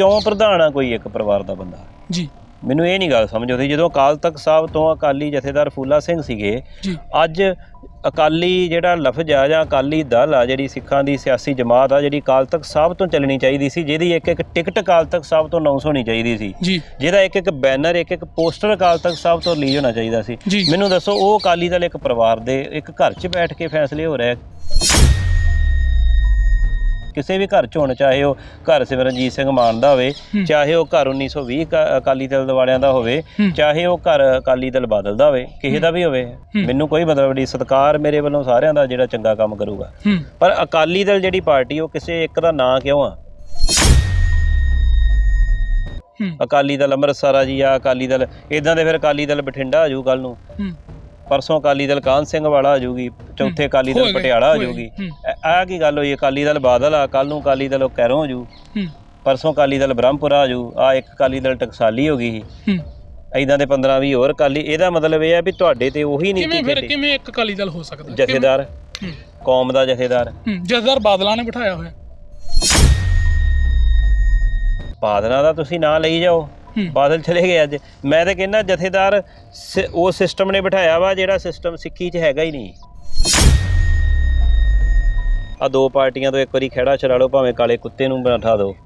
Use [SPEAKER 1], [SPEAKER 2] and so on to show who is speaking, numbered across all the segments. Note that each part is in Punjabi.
[SPEAKER 1] ਕਿਉਂ ਪ੍ਰਧਾਨ ਆ ਕੋਈ ਇੱਕ ਪਰਿਵਾਰ ਦਾ ਬੰਦਾ?
[SPEAKER 2] ਜੀ।
[SPEAKER 1] ਮੈਨੂੰ ਇਹ ਨਹੀਂ ਗੱਲ ਸਮਝ ਆਉਂਦੀ ਜਦੋਂ ਅਕਾਲ ਤਖਤ ਸਾਹਿਬ ਤੋਂ ਅਕਾਲੀ ਜਥੇਦਾਰ ਫੂਲਾ ਸਿੰਘ ਸੀਗੇ ਅੱਜ ਅਕਾਲੀ ਜਿਹੜਾ ਲਫ਼ਜ਼ ਆ ਜਾਂ ਅਕਾਲੀ ਦਲ ਆ ਜਿਹੜੀ ਸਿੱਖਾਂ ਦੀ ਸਿਆਸੀ ਜਮਾਤ ਆ ਜਿਹੜੀ ਅਕਾਲ ਤਖਤ ਸਾਹਿਬ ਤੋਂ ਚੱਲਣੀ ਚਾਹੀਦੀ ਸੀ ਜਿਹਦੀ ਇੱਕ ਇੱਕ ਟਿਕਟ ਅਕਾਲ ਤਖਤ ਸਾਹਿਬ ਤੋਂ ਅਨਾਉਂਸ ਹੋਣੀ ਚਾਹੀਦੀ ਸੀ ਜਿਹਦਾ ਇੱਕ ਇੱਕ ਬੈਨਰ ਇੱਕ ਇੱਕ ਪੋਸਟਰ ਅਕਾਲ ਤਖਤ ਸਾਹਿਬ ਤੋਂ ਰਿਲੀਜ਼ ਹੋਣਾ ਚਾਹੀਦਾ ਸੀ। ਮੈਨੂੰ ਦੱਸੋ ਉਹ ਅਕਾਲੀ ਦਲ ਇੱਕ ਪਰਿਵਾਰ ਦੇ ਇੱਕ ਘਰ 'ਚ ਬੈਠ ਕੇ ਫੈਸਲੇ ਹੋ ਰਹੇ। ਕਿਸੇ ਵੀ ਘਰ 'ਚ ਹੋਣ ਚਾਹੇ ਉਹ ਘਰ ਸਿਮਰਨਜੀਤ ਸਿੰਘ ਮਾਨ ਦਾ ਹੋਵੇ। ਚਾਹੇ ਉਹ ਘਰ 1920 ਕ- ਅਕਾਲੀ ਦਲ ਵਾਲਿਆਂ ਦਾ ਹੋਵੇ। ਚਾਹੇ ਉਹ ਘਰ ਅਕਾਲੀ ਦਲ ਬਾਦਲ ਦਾ ਹੋਵੇ ਕਿਸੇ ਦਾ ਵੀ ਹੋਵੇ। ਮੈਨੂੰ ਕੋਈ ਮਤਲਬ ਨਹੀਂ ਸਤਿਕਾਰ ਮੇਰੇ ਵੱਲੋਂ ਸਾਰਿਆਂ ਦਾ ਜਿਹੜਾ ਚੰਗਾ ਕੰਮ ਕਰੂਗਾ।
[SPEAKER 2] ਹੂੰ।
[SPEAKER 1] ਪਰ ਅਕਾਲੀ ਦਲ ਜਿਹੜੀ ਪਾਰਟੀ ਉਹ ਕਿਸੇ ਇੱਕ ਦਾ ਨਾਂ ਕਿਉਂ ਆ?
[SPEAKER 2] ਹੂੰ।
[SPEAKER 1] ਅਕਾਲੀ ਦਲ ਅੰਮ੍ਰਿਤਸਰ ਆ ਜੀ ਆ ਅਕਾਲੀ ਦਲ ਇਦਾਂ ਦੇ ਫਿਰ ਅਕਾਲੀ ਦਲ ਬਠਿੰਡਾ ਆ ਜੂ ਕੱਲ ਨੂੰ।
[SPEAKER 2] ਹੂੰ।
[SPEAKER 1] ਪਰਸੋਂ ਅਕਾਲੀ ਦਲ ਕਾਹਨ ਸਿੰਘ ਵਾਲਾ ਆ ਜੂਗੀ ਚੌਥੇ ਅਕਾਲੀ ਦਲ ਪਟਿਆਲਾ ਆ
[SPEAKER 2] ਹੂੰ।
[SPEAKER 1] ਆ ਕੀ ਗੱਲ ਹੋਈ ਅਕਾਲੀ ਦਲ ਬਾਦਲ ਆ ਕੱਲ ਨੂੰ ਅਕਾਲੀ ਦਲ ਕੈਰੋਂ ਹੋ। ਜੂ ਪਰਸੋਂ ਅਕਾਲੀ ਦਲ ਬ੍ਰਹਮਪੁਰਾ ਆ ਜੂ ਆ ਇੱਕ ਅਕਾਲੀ ਦਲ ਟਕਸਾਲੀ ਹੋ ਗਈ
[SPEAKER 2] ਹੂੰ।
[SPEAKER 1] ਇਦਾਂ ਦੇ 15 20 ਹੋਰ ਅਕਾਲੀ ਇਹਦਾ ਮਤਲਬ ਇਹ ਆ ਵੀ ਤੁਹਾਡੇ ਤੇ ਉਹੀ
[SPEAKER 2] ਕਿਵੇਂ
[SPEAKER 1] ਨੀਤੀ
[SPEAKER 2] ਫਿਰ
[SPEAKER 1] ਖੇਡੀ।
[SPEAKER 2] ਕਿਵੇਂ ਇੱਕ ਅਕਾਲੀ ਦਲ ਹੋ ਸਕਦਾ?
[SPEAKER 1] ਜਥੇਦਾਰ। ਕੌਮ ਦਾ ਜਥੇਦਾਰ।
[SPEAKER 2] ਜਥੇਦਾਰ ਬਾਦਲਾਂ ਨੇ ਬਿਠਾਇਆ ਹੋਇਆ।
[SPEAKER 1] ਬਾਦਲਾਂ ਦਾ ਤੁਸੀਂ ਨਾਂ ਲਈ ਜਾਓ। ਬਾਦਲ ਚਲੇ ਗਏ ਅੱਜ। ਮੈਂ ਤਾਂ ਕਹਿੰਦਾ ਜਥੇਦਾਰ ਸ- ਉਹ ਸਿਸਟਮ ਨੇ ਬਿਠਾਇਆ ਵਾ ਜਿਹੜਾ ਸਿਸਟਮ ਸਿੱਖੀ 'ਚ ਹੈਗਾ ਹੀ ਨਹੀਂ। ਆ ਦੋ ਪਾਰਟੀਆਂ ਤੋਂ ਇੱਕ ਵਾਰੀ ਖਹਿੜਾ ਚਲਾ ਲਓ ਭਾਵੇਂ ਕਾਲੇ ਕੁੱਤੇ ਨੂੰ ਬਿਠਾ ਦਿਓ।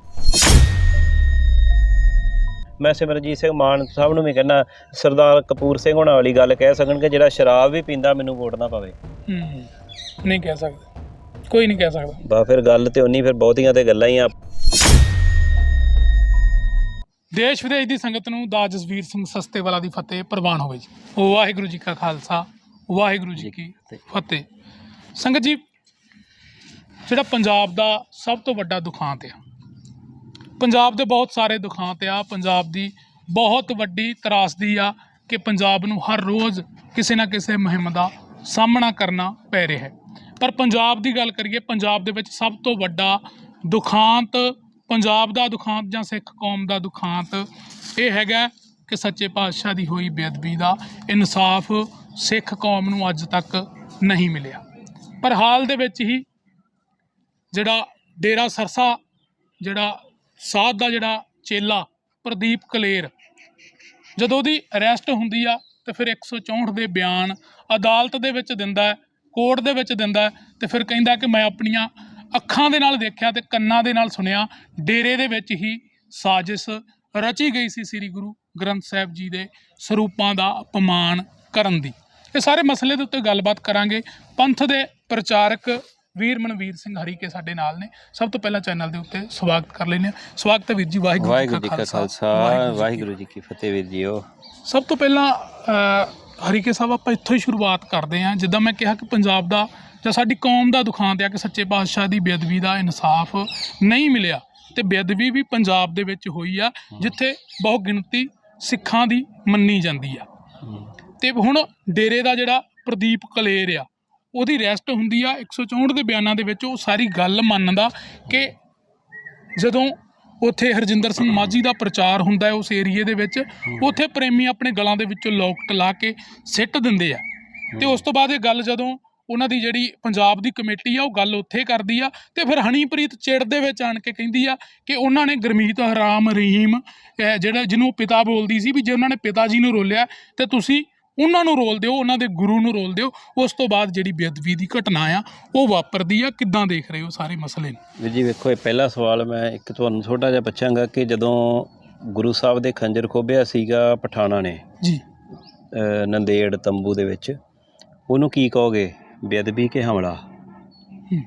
[SPEAKER 1] ਮੈਂ ਸਿਮਰਜੀਤ ਸਿੰਘ ਮਾਨ ਸਾਹਿਬ ਨੂੰ ਵੀ ਕਹਿੰਦਾ ਸਰਦਾਰ ਕਪੂਰ ਸਿੰਘ ਹੋਣਾ ਵਾਲੀ ਗੱਲ ਕਹਿ ਸਕਣ ਕਿ ਜਿਹੜਾ ਸ਼ਰਾਬ ਵੀ ਪੀਂਦਾ ਮੈਨੂੰ ਵੋਟ ਨਾ ਪਵੇ।
[SPEAKER 2] ਹੂੰ ਨਹੀਂ ਕਹਿ ਸਕਦਾ। ਕੋਈ ਨਹੀਂ ਕਹਿ ਸਕਦਾ।
[SPEAKER 1] ਬਾ ਫਿਰ ਗੱਲ ਤੇ ਉਨੀ ਫਿਰ ਬਹੁਤੀਆਂ ਤੇ ਗੱਲਾਂ ਹੀ ਆ।
[SPEAKER 2] ਦੇਸ਼ ਵਿਦੇਸ਼ ਦੀ ਸੰਗਤ ਨੂੰ ਦਾ ਜਸਵੀਰ ਸਿੰਘ ਸਸਤੇਵਾਲਾ ਦੀ ਫਤਿਹ ਪ੍ਰਵਾਨ ਹੋਵੇ ਜੀ। ਵਾਹਿਗੁਰੂ ਜੀ ਕਾ ਖਾਲਸਾ ਵਾਹਿਗੁਰੂ ਜੀ ਕੀ ਫਤਿਹ। ਸੰਗਤ ਜੀ ਜਿਹੜਾ ਪੰਜਾਬ ਦਾ ਸਭ ਤੋਂ ਵੱਡਾ ਦੁਖਾਂਤ ਆ ਪੰਜਾਬ ਦੇ ਬਹੁਤ ਸਾਰੇ ਦੁਖਾਂਤ ਆ ਪੰਜਾਬ ਦੀ ਬਹੁਤ ਵੱਡੀ ਤਰਾਸਦੀ ਆ ਕਿ ਪੰਜਾਬ ਨੂੰ ਹਰ ਰੋਜ਼ ਕਿਸੇ ਨਾ ਕਿਸੇ ਮੁਹਿੰਮ ਦਾ ਸਾਹਮਣਾ ਕਰਨਾ ਪੈ ਰਿਹਾ ਹੈ। ਪਰ ਪੰਜਾਬ ਦੀ ਗੱਲ ਕਰੀਏ ਪੰਜਾਬ ਦੇ ਵਿੱਚ ਸਭ ਤੋਂ ਵੱਡਾ ਦੁਖਾਂਤ ਪੰਜਾਬ ਦਾ ਦੁਖਾਂਤ ਜਾਂ ਸਿੱਖ ਕੌਮ ਦਾ ਦੁਖਾਂਤ ਇਹ ਹੈਗਾ ਕਿ ਸੱਚੇ ਪਾਤਸ਼ਾਹ ਦੀ ਹੋਈ ਬੇਅਦਬੀ ਦਾ ਇਨਸਾਫ ਸਿੱਖ ਕੌਮ ਨੂੰ ਅੱਜ ਤੱਕ ਨਹੀਂ ਮਿਲਿਆ। ਪਰ ਹਾਲ ਦੇ ਵਿੱਚ ਹੀ ਜਿਹੜਾ ਡੇਰਾ ਸਰਸਾ, ਜਿਹੜਾ ਸਾਧ ਦਾ ਜਿਹੜਾ ਚੇਲਾ ਪ੍ਰਦੀਪ ਕਲੇਰ, ਜਦੋਂ ਦੀ ਅਰੈਸਟ ਹੁੰਦੀ ਆ ਤੇ ਫਿਰ 164 ਦੇ ਬਿਆਨ ਅਦਾਲਤ ਦੇ ਵਿੱਚ ਦਿੰਦਾ ਕੋਰਟ ਦੇ ਵਿੱਚ ਦਿੰਦਾ ਹੈ ਤੇ ਫਿਰ ਕਹਿੰਦਾ ਕਿ ਮੈਂ ਆਪਣੀਆਂ ਅੱਖਾਂ ਦੇ ਨਾਲ ਦੇਖਿਆ ਤੇ ਕੰਨਾਂ ਦੇ ਨਾਲ ਸੁਣਿਆ ਡੇਰੇ ਦੇ ਵਿੱਚ ਹੀ ਸਾਜ਼ਿਸ਼ ਰਚੀ ਗਈ ਸੀ ਸ੍ਰੀ ਗੁਰੂ ਗ੍ਰੰਥ ਸਾਹਿਬ ਜੀ ਦੇ ਸਰੂਪਾਂ ਦਾ ਅਪਮਾਨ ਕਰਨ ਦੀ। ਇਹ ਸਾਰੇ ਮਸਲੇ ਦੇ ਉੱਤੇ ਗੱਲਬਾਤ ਕਰਾਂਗੇ। ਪੰਥ ਦੇ ਪ੍ਰਚਾਰਕ ਵੀਰ ਮਨਵੀਰ ਸਿੰਘ ਹਰੀਕੇ ਸਾਡੇ ਨਾਲ ਨੇ। ਸਭ ਤੋਂ ਪਹਿਲਾਂ ਚੈਨਲ ਦੇ ਉੱਤੇ ਸਵਾਗਤ ਕਰ ਲੈਂਦੇ ਹਾਂ। ਸਵਾਗਤ ਹੈ ਵੀਰ ਜੀ ਵਾਹਿਗੁਰੂ
[SPEAKER 1] ਜੀ ਕਾ ਖਾਲਸਾ।
[SPEAKER 2] ਵਾਹਿਗੁਰੂ ਜੀ ਕੀ
[SPEAKER 1] ਫਤਿਹ ਵੀਰ ਜੀਓ।
[SPEAKER 2] ਸਭ ਤੋਂ ਪਹਿਲਾਂ ਹਰੀਕੇ ਸਾਹਿਬ ਆਪਾਂ ਇੱਥੋਂ ਹੀ ਸ਼ੁਰੂਆਤ ਕਰਦੇ ਹਾਂ। ਜਿੱਦਾਂ ਮੈਂ ਕਿਹਾ ਕਿ ਪੰਜਾਬ ਦਾ ਜਾਂ ਸਾਡੀ ਕੌਮ ਦਾ ਦੁਖਾਂਤ ਆ ਕਿ ਸੱਚੇ ਪਾਤਸ਼ਾਹ ਦੀ ਬੇਅਦਬੀ ਦਾ ਇਨਸਾਫ ਨਹੀਂ ਮਿਲਿਆ ਤੇ ਬੇਅਦਬੀ ਵੀ ਪੰਜਾਬ ਦੇ ਵਿੱਚ ਹੋਈ ਆ ਜਿੱਥੇ ਬਹੁ ਗਿਣਤੀ ਸਿੱਖਾਂ ਦੀ ਮੰਨੀ ਜਾਂਦੀ ਆ। ਤੇ ਹੁਣ ਡੇਰੇ ਦਾ ਜਿਹੜਾ ਪ੍ਰਦੀਪ ਕਲੇਰ ਆ ਉਹਦੀ ਰੈਸਟ ਹੁੰਦੀ ਆ 164 ਦੇ ਬਿਆਨਾਂ ਦੇ ਵਿੱਚ ਉਹ ਸਾਰੀ ਗੱਲ ਮੰਨਦਾ ਕਿ ਜਦੋਂ ਉੱਥੇ ਹਰਜਿੰਦਰ ਸਿੰਘ ਮਾਝੀ ਦਾ ਪ੍ਰਚਾਰ ਹੁੰਦਾ ਹੈ ਉਸ ਏਰੀਏ ਦੇ ਵਿੱਚ ਉੱਥੇ ਪ੍ਰੇਮੀ ਆਪਣੇ ਗਲਾਂ ਦੇ ਵਿੱਚੋਂ ਲੋਕਟ ਲਾ ਕੇ ਸਿੱਟ ਦਿੰਦੇ ਆ। ਤੇ ਉਸ ਤੋਂ ਬਾਅਦ ਇਹ ਗੱਲ ਜਦੋਂ ਉਹਨਾਂ ਦੀ ਜਿਹੜੀ ਪੰਜਾਬ ਦੀ ਕਮੇਟੀ ਆ ਉਹ ਗੱਲ ਉੱਥੇ ਕਰਦੀ ਆ ਤੇ ਫਿਰ ਹਨੀਪ੍ਰੀਤ ਚਿੜ ਦੇ ਵਿੱਚ ਆਣ ਕੇ ਕਹਿੰਦੀ ਆ ਕਿ ਉਹਨਾਂ ਨੇ ਗੁਰਮੀਤ ਹਰਾਮ ਰਹੀਮ ਜਿਹੜਾ ਜਿਹਨੂੰ ਪਿਤਾ ਬੋਲਦੀ ਸੀ ਵੀ ਜੇ ਉਹਨਾਂ ਨੇ ਪਿਤਾ ਜੀ ਨੂੰ ਰੋਲਿਆ ਤੇ ਤੁਸੀਂ ਉਹਨਾਂ ਨੂੰ ਰੋਲ ਦਿਓ ਉਹਨਾਂ ਦੇ ਗੁਰੂ ਨੂੰ ਰੋਲ ਦਿਓ ਉਸ ਤੋਂ ਬਾਅਦ ਜਿਹੜੀ ਬੇਅਦਬੀ ਦੀ ਘਟਨਾ ਆ ਉਹ ਵਾਪਰਦੀ ਆ। ਕਿੱਦਾਂ ਦੇਖ ਰਹੇ ਹੋ ਸਾਰੇ ਮਸਲੇ ਨੂੰ?
[SPEAKER 1] ਜੀ ਵੇਖੋ ਇਹ ਪਹਿਲਾ ਸਵਾਲ ਮੈਂ ਇੱਕ ਤੁਹਾਨੂੰ ਛੋਟਾ ਜਿਹਾ ਪੁੱਛਾਂਗਾ ਕਿ ਜਦੋਂ ਗੁਰੂ ਸਾਹਿਬ ਦੇ ਖੰਜਰ ਖੋਬਿਆ ਸੀਗਾ ਪਠਾਣਾ ਨੇ
[SPEAKER 2] ਜੀ।
[SPEAKER 1] ਨੰਦੇੜ ਤੰਬੂ ਦੇ ਵਿੱਚ ਉਹਨੂੰ ਕੀ ਕਹੋਗੇ? ਬੇਅਦਬੀ ਕਿ ਹਮਲਾ?
[SPEAKER 2] ਹੂੰ।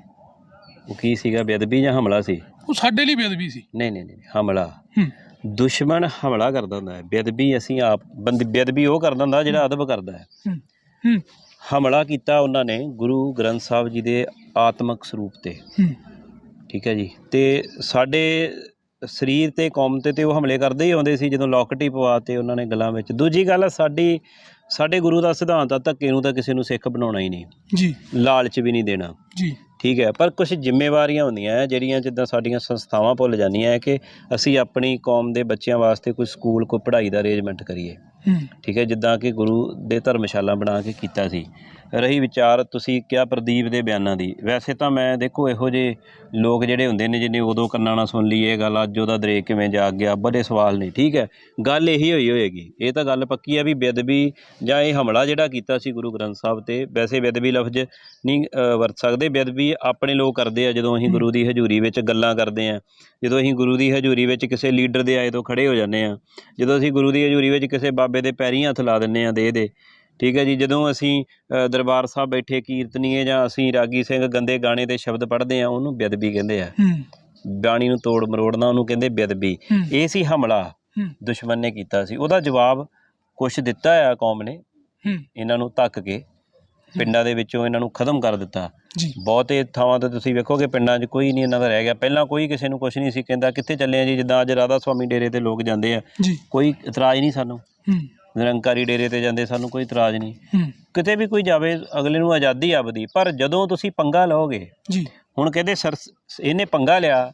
[SPEAKER 1] ਉਹ ਕੀ ਸੀਗਾ? ਬੇਅਦਬੀ ਜਾਂ ਹਮਲਾ ਸੀ?
[SPEAKER 2] ਉਹ ਸਾਡੇ ਲਈ ਬੇਅਦਬੀ ਸੀ।
[SPEAKER 1] ਨਹੀਂ ਨਹੀਂ ਨਹੀਂ ਹਮਲਾ।
[SPEAKER 2] ਹੂੰ।
[SPEAKER 1] ਦੁਸ਼ਮਣ ਹਮਲਾ ਕਰਦਾ ਹੁੰਦਾ ਹੈ। ਬੇਅਦਬੀ ਅਸੀਂ ਆਪ ਬੰਦ ਬੇਅਦਬੀ ਉਹ ਕਰਦਾ ਹੁੰਦਾ ਜਿਹੜਾ ਅਦਬ ਕਰਦਾ ਹੈ।
[SPEAKER 2] ਹੂੰ ਹੂੰ।
[SPEAKER 1] ਹਮਲਾ ਕੀਤਾ ਉਹਨਾਂ ਨੇ ਗੁਰੂ ਗ੍ਰੰਥ ਸਾਹਿਬ ਜੀ ਦੇ ਆਤਮਿਕ ਸਰੂਪ ਤੇ।
[SPEAKER 2] ਹੂੰ।
[SPEAKER 1] ਠੀਕ ਹੈ ਜੀ। ਤੇ ਸਾਡੇ ਸਰੀਰ ਤੇ ਕੌਮ ਤੇ ਤੇ ਉਹ ਹਮਲੇ ਕਰਦੇ ਹੀ ਆਉਂਦੇ ਸੀ ਜਦੋਂ ਲੋਕਟੀ ਪਵਾਤੇ ਉਹਨਾਂ ਨੇ ਗਲਾਂ ਵਿੱਚ। ਦੂਜੀ ਗੱਲ ਸਾਡੀ ਸਾਡੇ ਗੁਰੂ ਦਾ ਸਿਧਾਂਤ ਆ ਧੱਕੇ ਨੂੰ ਤਾਂ ਕਿਸੇ ਨੂੰ ਸਿੱਖ ਬਣਾਉਣਾ ਹੀ ਨਹੀਂ।
[SPEAKER 2] ਜੀ।
[SPEAKER 1] ਲਾਲਚ ਵੀ ਨਹੀਂ ਦੇਣਾ।
[SPEAKER 2] ਜੀ।
[SPEAKER 1] ਠੀਕ ਹੈ ਪਰ ਕੁਝ ਜ਼ਿੰਮੇਵਾਰੀਆਂ ਹੁੰਦੀਆਂ ਹੈ ਜਿਹੜੀਆਂ ਜਿੱਦਾਂ ਸਾਡੀਆਂ ਸੰਸਥਾਵਾਂ ਭੁੱਲ ਜਾਂਦੀਆਂ ਹੈ ਕਿ ਅਸੀਂ ਆਪਣੀ ਕੌਮ ਦੇ ਬੱਚਿਆਂ ਵਾਸਤੇ ਕੋਈ ਸਕੂਲ ਕੋਈ ਪੜ੍ਹਾਈ ਦਾ ਅਰੇਂਜਮੈਂਟ ਕਰੀਏ। ਠੀਕ ਹੈ ਜਿੱਦਾਂ ਕਿ ਗੁਰੂ ਦੇ ਧਰਮਸ਼ਾਲਾ ਬਣਾ ਕੇ ਕੀਤਾ ਸੀ। ਰਹੀ ਵਿਚਾਰ ਤੁਸੀਂ ਕਿਹਾ ਪ੍ਰਦੀਪ ਦੇ ਬਿਆਨਾਂ ਦੀ। ਵੈਸੇ ਤਾਂ ਮੈਂ ਦੇਖੋ ਇਹੋ ਜਿਹੇ ਲੋਕ ਜਿਹੜੇ ਹੁੰਦੇ ਨੇ ਜਿਹਨੇ ਉਦੋਂ ਕੰਨਾਂ ਨਾਲ ਸੁਣ ਲਈ ਇਹ ਗੱਲ, ਅੱਜ ਉਹਦਾ ਦਰੇਕ ਕਿਵੇਂ ਜਾਗ ਗਿਆ ਬੜੇ ਸਵਾਲ ਨੇ, ਠੀਕ ਹੈ। ਗੱਲ ਇਹੀ ਹੋਈ ਹੋਏਗੀ। ਇਹ ਤਾਂ ਗੱਲ ਪੱਕੀ ਆ ਵੀ ਬੇਅਦਬੀ ਜਾਂ ਇਹ ਹਮਲਾ ਜਿਹੜਾ ਕੀਤਾ ਸੀ ਗੁਰੂ ਗ੍ਰੰਥ ਸਾਹਿਬ ਤੇ, ਵੈਸੇ ਬੇਅਦਬੀ ਲਫ਼ਜ਼ ਨਹੀਂ ਵਰਤ ਸਕਦੇ। ਬੇਅਦਬੀ ਆਪਣੇ ਲੋਕ ਕਰਦੇ ਆ, ਜਦੋਂ ਅਸੀਂ ਗੁਰੂ ਦੀ ਹਜ਼ੂਰੀ ਵਿੱਚ ਗੱਲਾਂ ਕਰਦੇ ਆ, ਜਦੋਂ ਅਸੀਂ ਗੁਰੂ ਦੀ ਹਜ਼ੂਰੀ ਵਿੱਚ ਕਿਸੇ ਲੀਡਰ ਦੇ ਆਏ ਤੋਂ ਖੜੇ ਹੋ ਜਾਂਦੇ ਆ, ਜਦੋਂ ਅਸੀਂ ਗੁਰੂ ਦੀ ਹਜ਼ੂਰੀ ਵਿੱਚ ਕਿਸੇ ਬਾਬੇ ਦੇ ਪੈਰੀਂ ਹੱਥ ਲਾ ਦਿੰਦੇ ਆ, ਦੇ ਦੇ ਠੀਕ ਹੈ ਜੀ ਜਦੋਂ ਅਸੀਂ ਦਰਬਾਰ ਸਾਹਿਬ ਬੈਠੇ ਕੀਰਤਨੀਏ ਜਾਂ ਅਸੀਂ ਰਾਗੀ ਸਿੰਘ ਗੰਦੇ ਗਾਣੇ ਦੇ ਸ਼ਬਦ ਪੜ੍ਹਦੇ ਆ ਉਹਨੂੰ ਬੇਅਦਬੀ ਕਹਿੰਦੇ ਆ। ਬਾਣੀ ਨੂੰ ਤੋੜ ਮਰੋੜਨਾ ਉਹਨੂੰ ਕਹਿੰਦੇ ਬੇਅਦਬੀ।
[SPEAKER 2] ਹੂੰ।
[SPEAKER 1] ਇਹ ਸੀ ਹਮਲਾ ਦੁਸ਼ਮਣ ਨੇ ਕੀਤਾ ਸੀ। ਉਹਦਾ ਜਵਾਬ ਕੁਛ ਦਿੱਤਾ ਆ ਕੌਮ ਨੇ। ਇਹਨਾਂ ਨੂੰ ਧੱਕ ਕੇ ਪਿੰਡਾਂ ਦੇ ਵਿੱਚੋਂ ਇਹਨਾਂ ਨੂੰ ਖਤਮ ਕਰ ਦਿੱਤਾ।
[SPEAKER 2] ਜੀ।
[SPEAKER 1] ਬਹੁਤੇ ਥਾਵਾਂ ਤੇ ਤੁਸੀਂ ਵੇਖੋਗੇ ਪਿੰਡਾਂ 'ਚ ਕੋਈ ਨਹੀਂ ਇਹਨਾਂ ਦਾ ਰਹਿ ਗਿਆ। ਪਹਿਲਾਂ ਕੋਈ ਕਿਸੇ ਨੂੰ ਕੁਛ ਨਹੀਂ ਸੀ ਕਹਿੰਦਾ ਕਿੱਥੇ ਚੱਲੇ ਆ ਜੀ? ਜਿੱਦਾਂ ਅੱਜ ਰਾਧਾ ਸਵਾਮੀ ਡੇਰੇ ਤੇ ਲੋਕ ਜਾਂਦੇ ਆ। ਕੋਈ ਇਤਰਾਜ਼ ਨਹੀਂ ਸਾਨੂੰ। ਨਿਰੰਕਾਰੀ ਡੇਰੇ ਤੇ ਜਾਂਦੇ ਸਾਨੂੰ ਕੋਈ ਇਤਰਾਜ਼ ਨਹੀਂ। ਕਿਤੇ ਵੀ ਕੋਈ ਜਾਵੇ ਅਗਲੇ ਨੂੰ ਆਜ਼ਾਦੀ ਆਪਦੀ ਪਰ ਜਦੋਂ ਤੁਸੀਂ ਪੰਗਾ ਲਓਗੇ
[SPEAKER 2] ਜੀ।
[SPEAKER 1] ਹੁਣ ਕਹਿੰਦੇ ਸਰ ਇਹਨੇ ਪੰਗਾ ਲਿਆ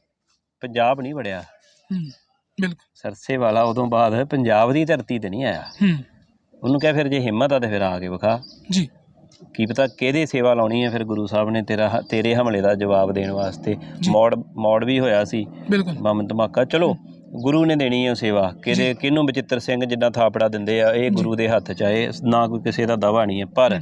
[SPEAKER 1] ਪੰਜਾਬ ਨਹੀਂ ਵੜਿਆ।
[SPEAKER 2] ਬਿਲਕੁਲ।
[SPEAKER 1] ਸਰਸੇ ਵਾਲਾ ਉਦੋਂ ਬਾਅਦ ਪੰਜਾਬ ਦੀ ਧਰਤੀ ਤੇ ਨਹੀਂ ਆਇਆ। ਉਹਨੂੰ ਕਹਿ ਫਿਰ ਜੇ ਹਿੰਮਤ ਆ ਤੇ ਫਿਰ ਆ ਕੇ ਵਿਖਾ।
[SPEAKER 2] ਜੀ।
[SPEAKER 1] ਕੀ ਪਤਾ ਕਿਹਦੀ ਸੇਵਾ ਲਾਉਣੀ ਹੈ ਫਿਰ ਗੁਰੂ ਸਾਹਿਬ ਨੇ ਤੇਰਾ ਤੇਰੇ ਹਮਲੇ ਦਾ ਜਵਾਬ ਦੇਣ ਵਾਸਤੇ। ਮੌੜ ਮੌੜ ਵੀ ਹੋਇਆ ਸੀ।
[SPEAKER 2] ਬਿਲਕੁਲ।
[SPEAKER 1] ਬੰਮ ਧਮਾਕਾ ਚਲੋ। ਗੁਰੂ ਨੇ ਦੇਣੀ ਹੈ ਉਹ ਸੇਵਾ। ਕਿਹਦੇ ਕਿਹਨੂੰ ਬਚਿੱਤਰ ਸਿੰਘ ਜਿੱਦਾਂ ਥਾਪੜਾ ਦਿੰਦੇ ਆ ਇਹ ਗੁਰੂ ਦੇ ਹੱਥ 'ਚ ਆਏ ਨਾ ਕੋਈ ਕਿਸੇ ਦਾ ਦਾਵਾ ਨਹੀਂ ਹੈ ਪਰ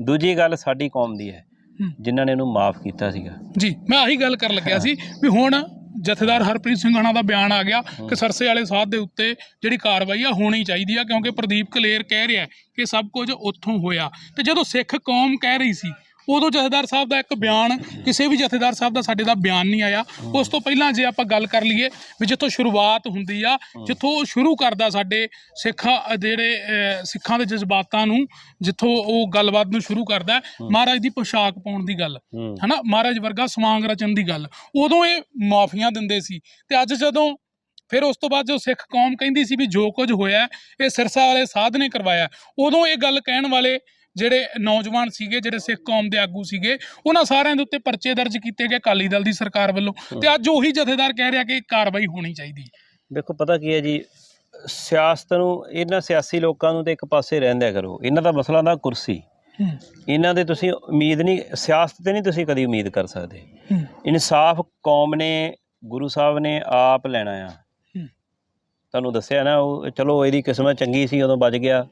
[SPEAKER 1] ਦੂਜੀ ਗੱਲ ਸਾਡੀ ਕੌਮ ਦੀ ਹੈ
[SPEAKER 2] ਹੂੰ।
[SPEAKER 1] ਜਿਨ੍ਹਾਂ ਨੇ ਇਹਨੂੰ ਮਾਫ ਕੀਤਾ ਸੀਗਾ।
[SPEAKER 2] ਜੀ ਮੈਂ ਆਹੀ ਗੱਲ ਕਰਨ ਲੱਗਿਆ ਸੀ ਵੀ ਹੁਣ ਜਥੇਦਾਰ ਹਰਪ੍ਰੀਤ ਸਿੰਘ ਹਣਾ ਦਾ ਬਿਆਨ ਆ ਗਿਆ ਕਿ ਸਰਸੇ ਵਾਲੇ ਸਾਧ ਦੇ ਉੱਤੇ ਜਿਹੜੀ ਕਾਰਵਾਈ ਆ ਹੋਣੀ ਚਾਹੀਦੀ ਆ ਕਿਉਂਕਿ ਪ੍ਰਦੀਪ ਕਲੇਰ ਕਹਿ ਰਿਹਾ ਕਿ ਸਭ ਕੁਝ ਉੱਥੋਂ ਹੋਇਆ। ਤੇ ਜਦੋਂ ਸਿੱਖ ਕੌਮ ਕਹਿ ਰਹੀ ਸੀ ਉਦੋਂ ਜਥੇਦਾਰ ਸਾਹਿਬ ਦਾ ਇੱਕ ਬਿਆਨ ਕਿਸੇ ਵੀ ਜਥੇਦਾਰ ਸਾਹਿਬ ਦਾ ਸਾਡੇ ਦਾ ਬਿਆਨ ਨਹੀਂ ਆਇਆ। ਉਸ ਤੋਂ ਪਹਿਲਾਂ ਜੇ ਆਪਾਂ ਗੱਲ ਕਰ ਲਈਏ ਵੀ ਜਿੱਥੋਂ ਸ਼ੁਰੂਆਤ ਹੁੰਦੀ ਆ ਜਿੱਥੋਂ ਉਹ ਸ਼ੁਰੂ ਕਰਦਾ ਸਾਡੇ ਸਿੱਖਾਂ ਜਿਹੜੇ ਸਿੱਖਾਂ ਦੇ ਜਜ਼ਬਾਤਾਂ ਨੂੰ ਜਿੱਥੋਂ ਉਹ ਗੱਲਬਾਤ ਨੂੰ ਸ਼ੁਰੂ ਕਰਦਾ ਮਹਾਰਾਜ ਦੀ ਪੋਸ਼ਾਕ ਪਾਉਣ ਦੀ ਗੱਲ ਹਨਾ? ਮਹਾਰਾਜ ਵਰਗਾ ਸਵਾਂਗ ਰਚਨ ਦੀ ਗੱਲ। ਉਦੋਂ ਇਹ ਮਾਫੀਆਂ ਦਿੰਦੇ ਸੀ ਤੇ ਅੱਜ ਜਦੋਂ ਫਿਰ ਉਸ ਤੋਂ ਬਾਅਦ ਜੋ ਸਿੱਖ ਕੌਮ ਕਹਿੰਦੀ ਸੀ ਵੀ ਜੋ ਕੁਝ ਹੋਇਆ ਇਹ ਸਿਰਸਾ ਵਾਲੇ ਸਾਧ ਨੇ ਕਰਵਾਇਆ। ਉਦੋਂ ਇਹ ਗੱਲ ਕਹਿਣ ਵਾਲੇ ਜਿਹੜੇ ਨੌਜਵਾਨ ਸੀਗੇ ਜਿਹੜੇ ਸਿੱਖ ਕੌਮ ਦੇ ਆਗੂ ਸੀਗੇ ਉਹਨਾਂ ਸਾਰਿਆਂ ਦੇ ਉੱਤੇ ਪਰਚੇ ਦਰਜ ਕੀਤੇ ਗਏ ਅਕਾਲੀ ਦਲ ਦੀ ਸਰਕਾਰ ਵੱਲੋਂ ਤੇ ਅੱਜ ਉਹੀ ਜਥੇਦਾਰ ਕਹਿ ਰਿਹਾ ਕਿ ਕਾਰਵਾਈ ਹੋਣੀ ਚਾਹੀਦੀ
[SPEAKER 1] ਦੇਖੋ ਪਤਾ ਕੀ ਹੈ ਜੀ ਸਿਆਸਤ ਨੂੰ ਇਹਨਾਂ ਸਿਆਸੀ ਲੋਕਾਂ ਨੂੰ ਤੇ ਇੱਕ ਪਾਸੇ ਰਹਿੰਦਿਆ ਕਰੋ। ਇਹਨਾਂ ਦਾ ਮਸਲਾ ਦਾ ਕੁਰਸੀ। ਇਹਨਾਂ ਦੇ ਤੁਸੀਂ ਉਮੀਦ ਨਹੀਂ ਸਿਆਸਤ ਤੇ ਨਹੀਂ ਤੁਸੀਂ ਕਦੀ ਉਮੀਦ ਕਰ ਸਕਦੇ। ਇਨਸਾਫ ਕੌਮ ਨੇ ਗੁਰੂ ਸਾਹਿਬ ਨੇ ਆਪ ਲੈਣਾ ਆ। ਤੁਹਾਨੂੰ ਦੱਸਿਆ ਨਾ ਉਹ ਚਲੋ ਇਹਦੀ ਕਿਸਮਤ ਚੰਗੀ ਸੀ ਉਦੋਂ ਬਚ ਗਿਆ।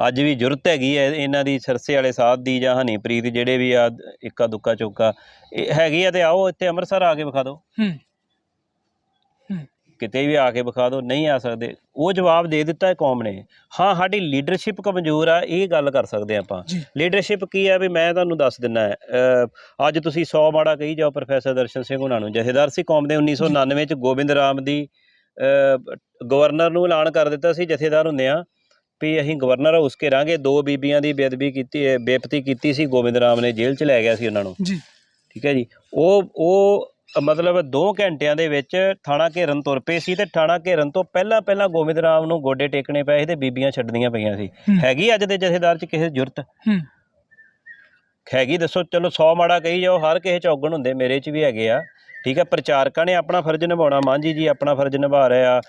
[SPEAKER 1] ਅੱਜ ਵੀ ਜ਼ਰੂਰਤ ਹੈਗੀ ਹੈ ਇਹਨਾਂ ਦੀ ਸਰਸੇ ਵਾਲੇ ਸਾਧ ਦੀ ਜਾਂ ਹਨੀਪ੍ਰੀਤ ਜਿਹੜੇ ਵੀ ਆ ਇੱਕਾ ਦੁੱਕਾ ਚੌਕਾ ਇਹ ਹੈਗੀ ਆ ਤੇ ਆਓ ਇੱਥੇ ਅੰਮ੍ਰਿਤਸਰ ਆ ਕੇ ਵਿਖਾ ਦਿਓ।
[SPEAKER 2] ਹੂੰ।
[SPEAKER 1] ਕਿਤੇ ਵੀ ਆ ਕੇ ਵਿਖਾ ਦਿਓ ਨਹੀਂ ਆ ਸਕਦੇ। ਉਹ ਜਵਾਬ ਦੇ ਦਿੱਤਾ ਹੈ ਕੌਮ ਨੇ। ਹਾਂ ਸਾਡੀ ਲੀਡਰਸ਼ਿਪ ਕਮਜ਼ੋਰ ਆ ਇਹ ਗੱਲ ਕਰ ਸਕਦੇ ਆਪਾਂ। ਲੀਡਰਸ਼ਿਪ ਕੀ ਹੈ ਵੀ ਮੈਂ ਤੁਹਾਨੂੰ ਦੱਸ ਦਿੰਨਾ ਅੱਜ ਤੁਸੀਂ 100 ਮਾੜਾ ਕਹੀ ਜਾਓ ਪ੍ਰੋਫੈਸਰ ਦਰਸ਼ਨ ਸਿੰਘ ਉਹਨਾਂ ਨੂੰ। ਜਥੇਦਾਰ ਸੀ ਕੌਮ ਦੇ 1999 ਚ ਗੋਬਿੰਦ ਰਾਮ ਦੀ ਗਵਰਨਰ ਨੂੰ ਐਲਾਨ ਕਰ ਦਿੱਤਾ ਸੀ ਜਥੇਦਾਰ ਹੁੰਦੇ ਆ ਵੀ ਅਸੀਂ ਗਵਰਨਰ ਉਸ ਕੇ ਰਾਂਗੇ ਦੋ ਬੀਬੀਆਂ ਦੀ ਬੇਅਦਬੀ ਕੀਤੀ ਅਹ, ਬੇਪਤੀ ਕੀਤੀ ਸੀ ਗੋਬਿੰਦ ਰਾਮ ਨੇ ਜੇਲ੍ਹ ਚ ਲੈ ਗਿਆ ਸੀ ਉਹਨਾਂ ਨੂੰ।
[SPEAKER 2] ਜੀ।
[SPEAKER 1] ਠੀਕ ਹੈ ਜੀ। ਉਹ ਉਹ ਮਤਲਬ 2 ਘੰਟਿਆਂ ਦੇ ਵਿੱਚ ਥਾਣਾ ਘੇਰਨ ਤੁਰ ਪਏ ਸੀ ਤੇ ਥਾਣਾ ਘੇਰਨ ਤੋਂ ਪਹਿਲਾਂ ਪਹਿਲਾਂ ਗੋਬਿੰਦ ਰਾਮ ਨੂੰ ਗੋਡੇ ਟੇਕਣੇ ਪਏ ਸੀ ਤੇ ਬੀਬੀਆਂ ਛੱਡਣੀਆਂ ਪਈਆਂ ਸੀ।
[SPEAKER 2] ਹੂੰ।
[SPEAKER 1] ਹੈਗੀ ਅੱਜ ਦੇ ਜਥੇਦਾਰ ਚ ਕਿਸੇ
[SPEAKER 2] ਹੂੰ।
[SPEAKER 1] ਹੈਗੀ ਦੱਸੋ ਚਲੋ 100 ਮਾੜਾ ਕਹੀ ਜਾਓ ਹਰ ਕਿਸੇ ਚ ਔਗਣ ਹੁੰਦੇ ਮੇਰੇ ਚ ਵੀ ਹੈਗੇ ਆ। ਠੀਕ ਹੈ ਪ੍ਰਚਾਰਕਾਂ ਨੇ ਆਪਣਾ ਫਰਜ਼ ਨਿਭਾਉਣਾ। ਮਾਂਜੀ ਜੀ ਆਪਣਾ ਫਰਜ਼ ਨਿਭਾ ਰਹੇ ਆ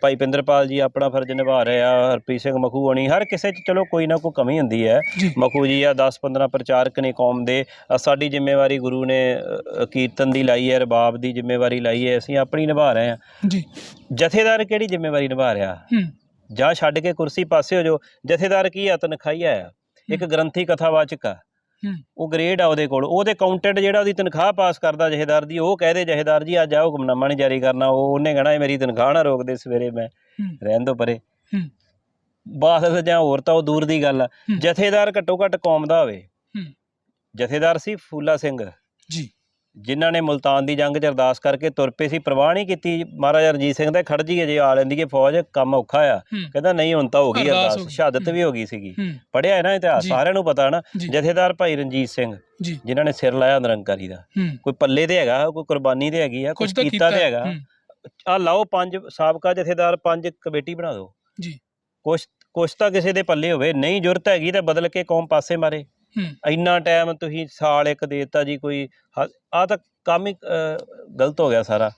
[SPEAKER 1] ਭਾਈ ਪਿੰਦਰਪਾਲ ਜੀ ਆਪਣਾ ਫਰਜ਼ ਨਿਭਾ ਰਹੇ ਆ ਹਰਪ੍ਰੀਤ ਸਿੰਘ ਮਖੂ ਹੋਣੀ ਹਰ ਕਿਸੇ ਚ ਚਲੋ ਕੋਈ ਨਾ ਕੋਈ ਕਮੀ ਹੁੰਦੀ ਹੈ। ਮਖੂ ਜੀ ਆ 10 15 ਪ੍ਰਚਾਰਕ ਨੇ ਕੌਮ ਦੇ। ਸਾਡੀ ਜ਼ਿੰਮੇਵਾਰੀ ਗੁਰੂ ਨੇ ਕੀਰਤਨ ਦੀ ਲਾਈ ਹੈ ਰਬਾਬ ਦੀ ਜ਼ਿੰਮੇਵਾਰੀ ਲਾਈ ਹੈ ਅਸੀਂ ਆਪਣੀ ਨਿਭਾ ਰਹੇ ਹਾਂ।
[SPEAKER 2] ਜੀ।
[SPEAKER 1] ਜਥੇਦਾਰ ਕਿਹੜੀ ਜ਼ਿੰਮੇਵਾਰੀ ਨਿਭਾ ਰਿਹਾ?
[SPEAKER 2] ਹੂੰ।
[SPEAKER 1] ਜਾਂ ਛੱਡ ਕੇ ਕੁਰਸੀ ਪਾਸੇ ਹੋ ਜਾਓ। ਜਥੇਦਾਰ ਕੀ ਆ ਤਨਖਾਹੀਆ ਆ। ਇੱਕ ਗ੍ਰੰਥੀ ਕਥਾਵਾਚਕ ਆ।
[SPEAKER 2] ਹੂੰ
[SPEAKER 1] ਉਹ ਗ੍ਰੇਡ ਆ ਉਹਦੇ ਕੋਲ। ਉਹਦੇ ਅਕਾਊਂਟੈਂਟ ਜਿਹੜਾ ਉਹਦੀ ਤਨਖਾਹ ਪਾਸ ਕਰਦਾ ਜਹੇਦਾਰ ਦੀ ਉਹ ਕਹਦੇ ਜਹੇਦਾਰ ਜੀ ਅੱਜ ਆ ਹੁਕਮਨਾਮਾ ਨਹੀਂ ਜਾਰੀ ਕਰਨਾ। ਉਹ ਉਹਨੇ ਕਹਿਣਾ ਇਹ ਮੇਰੀ ਤਨਖਾਹ ਨਾ ਰੋਕ ਦੇ ਸਵੇਰੇ ਮੈਂ ਰਹਿਣ ਦੋ ਪਰੇ। ਬਾਸ ਜਾਂ ਹੋਰ ਤਾਂ ਉਹ ਦੂਰ ਦੀ ਗੱਲ ਆ। ਜਥੇਦਾਰ ਘੱਟੋ ਘੱਟ ਕੌਮ ਦਾ ਹੋਵੇ। ਜਥੇਦਾਰ ਸੀ ਫੂਲਾ ਸਿੰਘ।
[SPEAKER 2] ਜੀ।
[SPEAKER 1] ਜਿਨ੍ਹਾਂ ਨੇ ਮੁਲਤਾਨ ਦੀ ਜੰਗ 'ਚ ਅਰਦਾਸ ਕਰਕੇ ਤੁਰ ਪਏ ਸੀ ਪ੍ਰਵਾਹ ਨਹੀਂ ਕੀਤੀ। ਮਹਾਰਾਜਾ ਰਣਜੀਤ ਸਿੰਘ ਦਾ ਖੜ ਜੀ ਅਜੇ ਆ ਲੈਂਦੀ ਹੈ ਫੌਜ ਕੰਮ ਔਖਾ ਆ। ਕਹਿੰਦਾ ਨਹੀਂ ਹੁਣ ਤਾਂ ਹੋ ਗਈ
[SPEAKER 2] ਅਰਦਾਸ।
[SPEAKER 1] ਸ਼ਹਾਦਤ। ਵੀ ਹੋ। ਗਈ ਸੀਗੀ। ਪੜਿਆ ਹੈ ਨਾ ਇਤਿਹਾਸ। ਸਾਰਿਆਂ ਨੂੰ ਪਤਾ ਨਾ। ਜਥੇਦਾਰ ਭਾਈ ਰਣਜੀਤ ਸਿੰਘ ਜਿਨ੍ਹਾਂ ਨੇ ਸਿਰ ਲਾਇਆ ਨਿਰੰਕਾਰੀ ਦਾ। ਕੋਈ ਪੱਲੇ ਤੇ ਹੈਗਾ ਕੋਈ ਕੁਰਬਾਨੀ ਤੇ ਹੈਗੀ ਆ
[SPEAKER 2] ਕੁਝ
[SPEAKER 1] ਕੀਤਾ ਤੇ। ਹੈਗਾ। ਆ ਲਾਓ ਪੰਜ ਸਾਬਕਾ ਜਥੇਦਾਰ ਪੰਜ ਕਮੇਟੀ ਬਣਾ ਦਿਓ।
[SPEAKER 2] ਜੀ।
[SPEAKER 1] ਕੁਛ ਕੁਛ ਤਾਂ ਕਿਸੇ ਦੇ ਪੱਲੇ ਹੋਵੇ। ਨਹੀਂ ਜ਼ਰੂਰਤ ਹੈਗੀ ਤਾਂ ਬਦਲ ਕੇ ਕੌਮ ਪਾਸੇ ਮਾਰੇ। ਇੰਨਾ ਟਾਈਮ ਤੁਸੀਂ ਸਾਲ ਇੱਕ ਦੇਤਾ ਜੀ ਕੋਈ ਆ ਤਾਂ ਕੰਮ ਹੀ ਗਲਤ ਹੋ ਗਿਆ ਸਾਰਾ।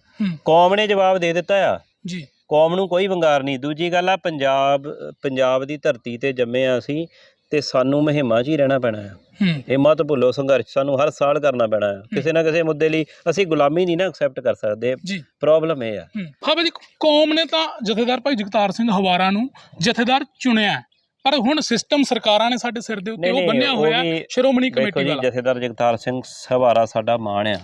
[SPEAKER 1] ਕੌਮ ਨੇ ਜਵਾਬ ਦੇ ਦਿੱਤਾ ਆ।
[SPEAKER 2] ਜੀ।
[SPEAKER 1] ਕੌਮ ਨੂੰ ਕੋਈ ਵੰਗਾਰ ਨਹੀਂ। ਦੂਜੀ ਗੱਲ ਆ ਪੰਜਾਬ ਪੰਜਾਬ ਦੀ ਧਰਤੀ ਤੇ ਜੰਮੇ ਆ ਅਸੀਂ ਤੇ ਸਾਨੂੰ ਮੁਹਿੰਮਾਂ 'ਚ ਹੀ ਰਹਿਣਾ ਪੈਣਾ ਹੈ। ਇਹ ਮਤ ਭੁੱਲੋ ਸੰਘਰਸ਼ ਸਾਨੂੰ ਹਰ ਸਾਲ ਕਰਨਾ ਪੈਣਾ ਹੈ। ਕਿਸੇ ਨਾ ਕਿਸੇ ਮੁੱਦੇ ਲਈ ਅਸੀਂ ਗੁਲਾਮੀ ਨਹੀਂ ਨਾ ਐਕਸੈਪਟ ਕਰ ਸਕਦੇ। ਪ੍ਰੋਬਲਮ ਇਹ ਆ।
[SPEAKER 2] ਹੂੰ। ਭਾਜੀ ਕੌਮ ਨੇ ਤਾਂ ਜਥੇਦਾਰ ਭਾਈ ਜਗਤਾਰ ਸਿੰਘ ਹਵਾਰਾ ਨੂੰ ਜਥੇਦਾਰ ਚੁਣਿਆ। ਪਰ ਹੁਣ ਸਿਸਟਮ ਸਰਕਾਰਾਂ ਨੇ ਸਾਡੇ ਸਿਰ ਦੇ ਉੱਤੇ ਉਹ ਬੰਨਿਆ ਹੋਇਆ ਸ਼੍ਰੋਮਣੀ ਕਮੇਟੀ
[SPEAKER 1] ਜੀ
[SPEAKER 2] ਵਾਲਾ।
[SPEAKER 1] ਜਥੇਦਾਰ ਜਗਤਾਰ ਸਿੰਘ ਸਹਾਰਾ ਸਾਡਾ ਮਾਣ ਆ।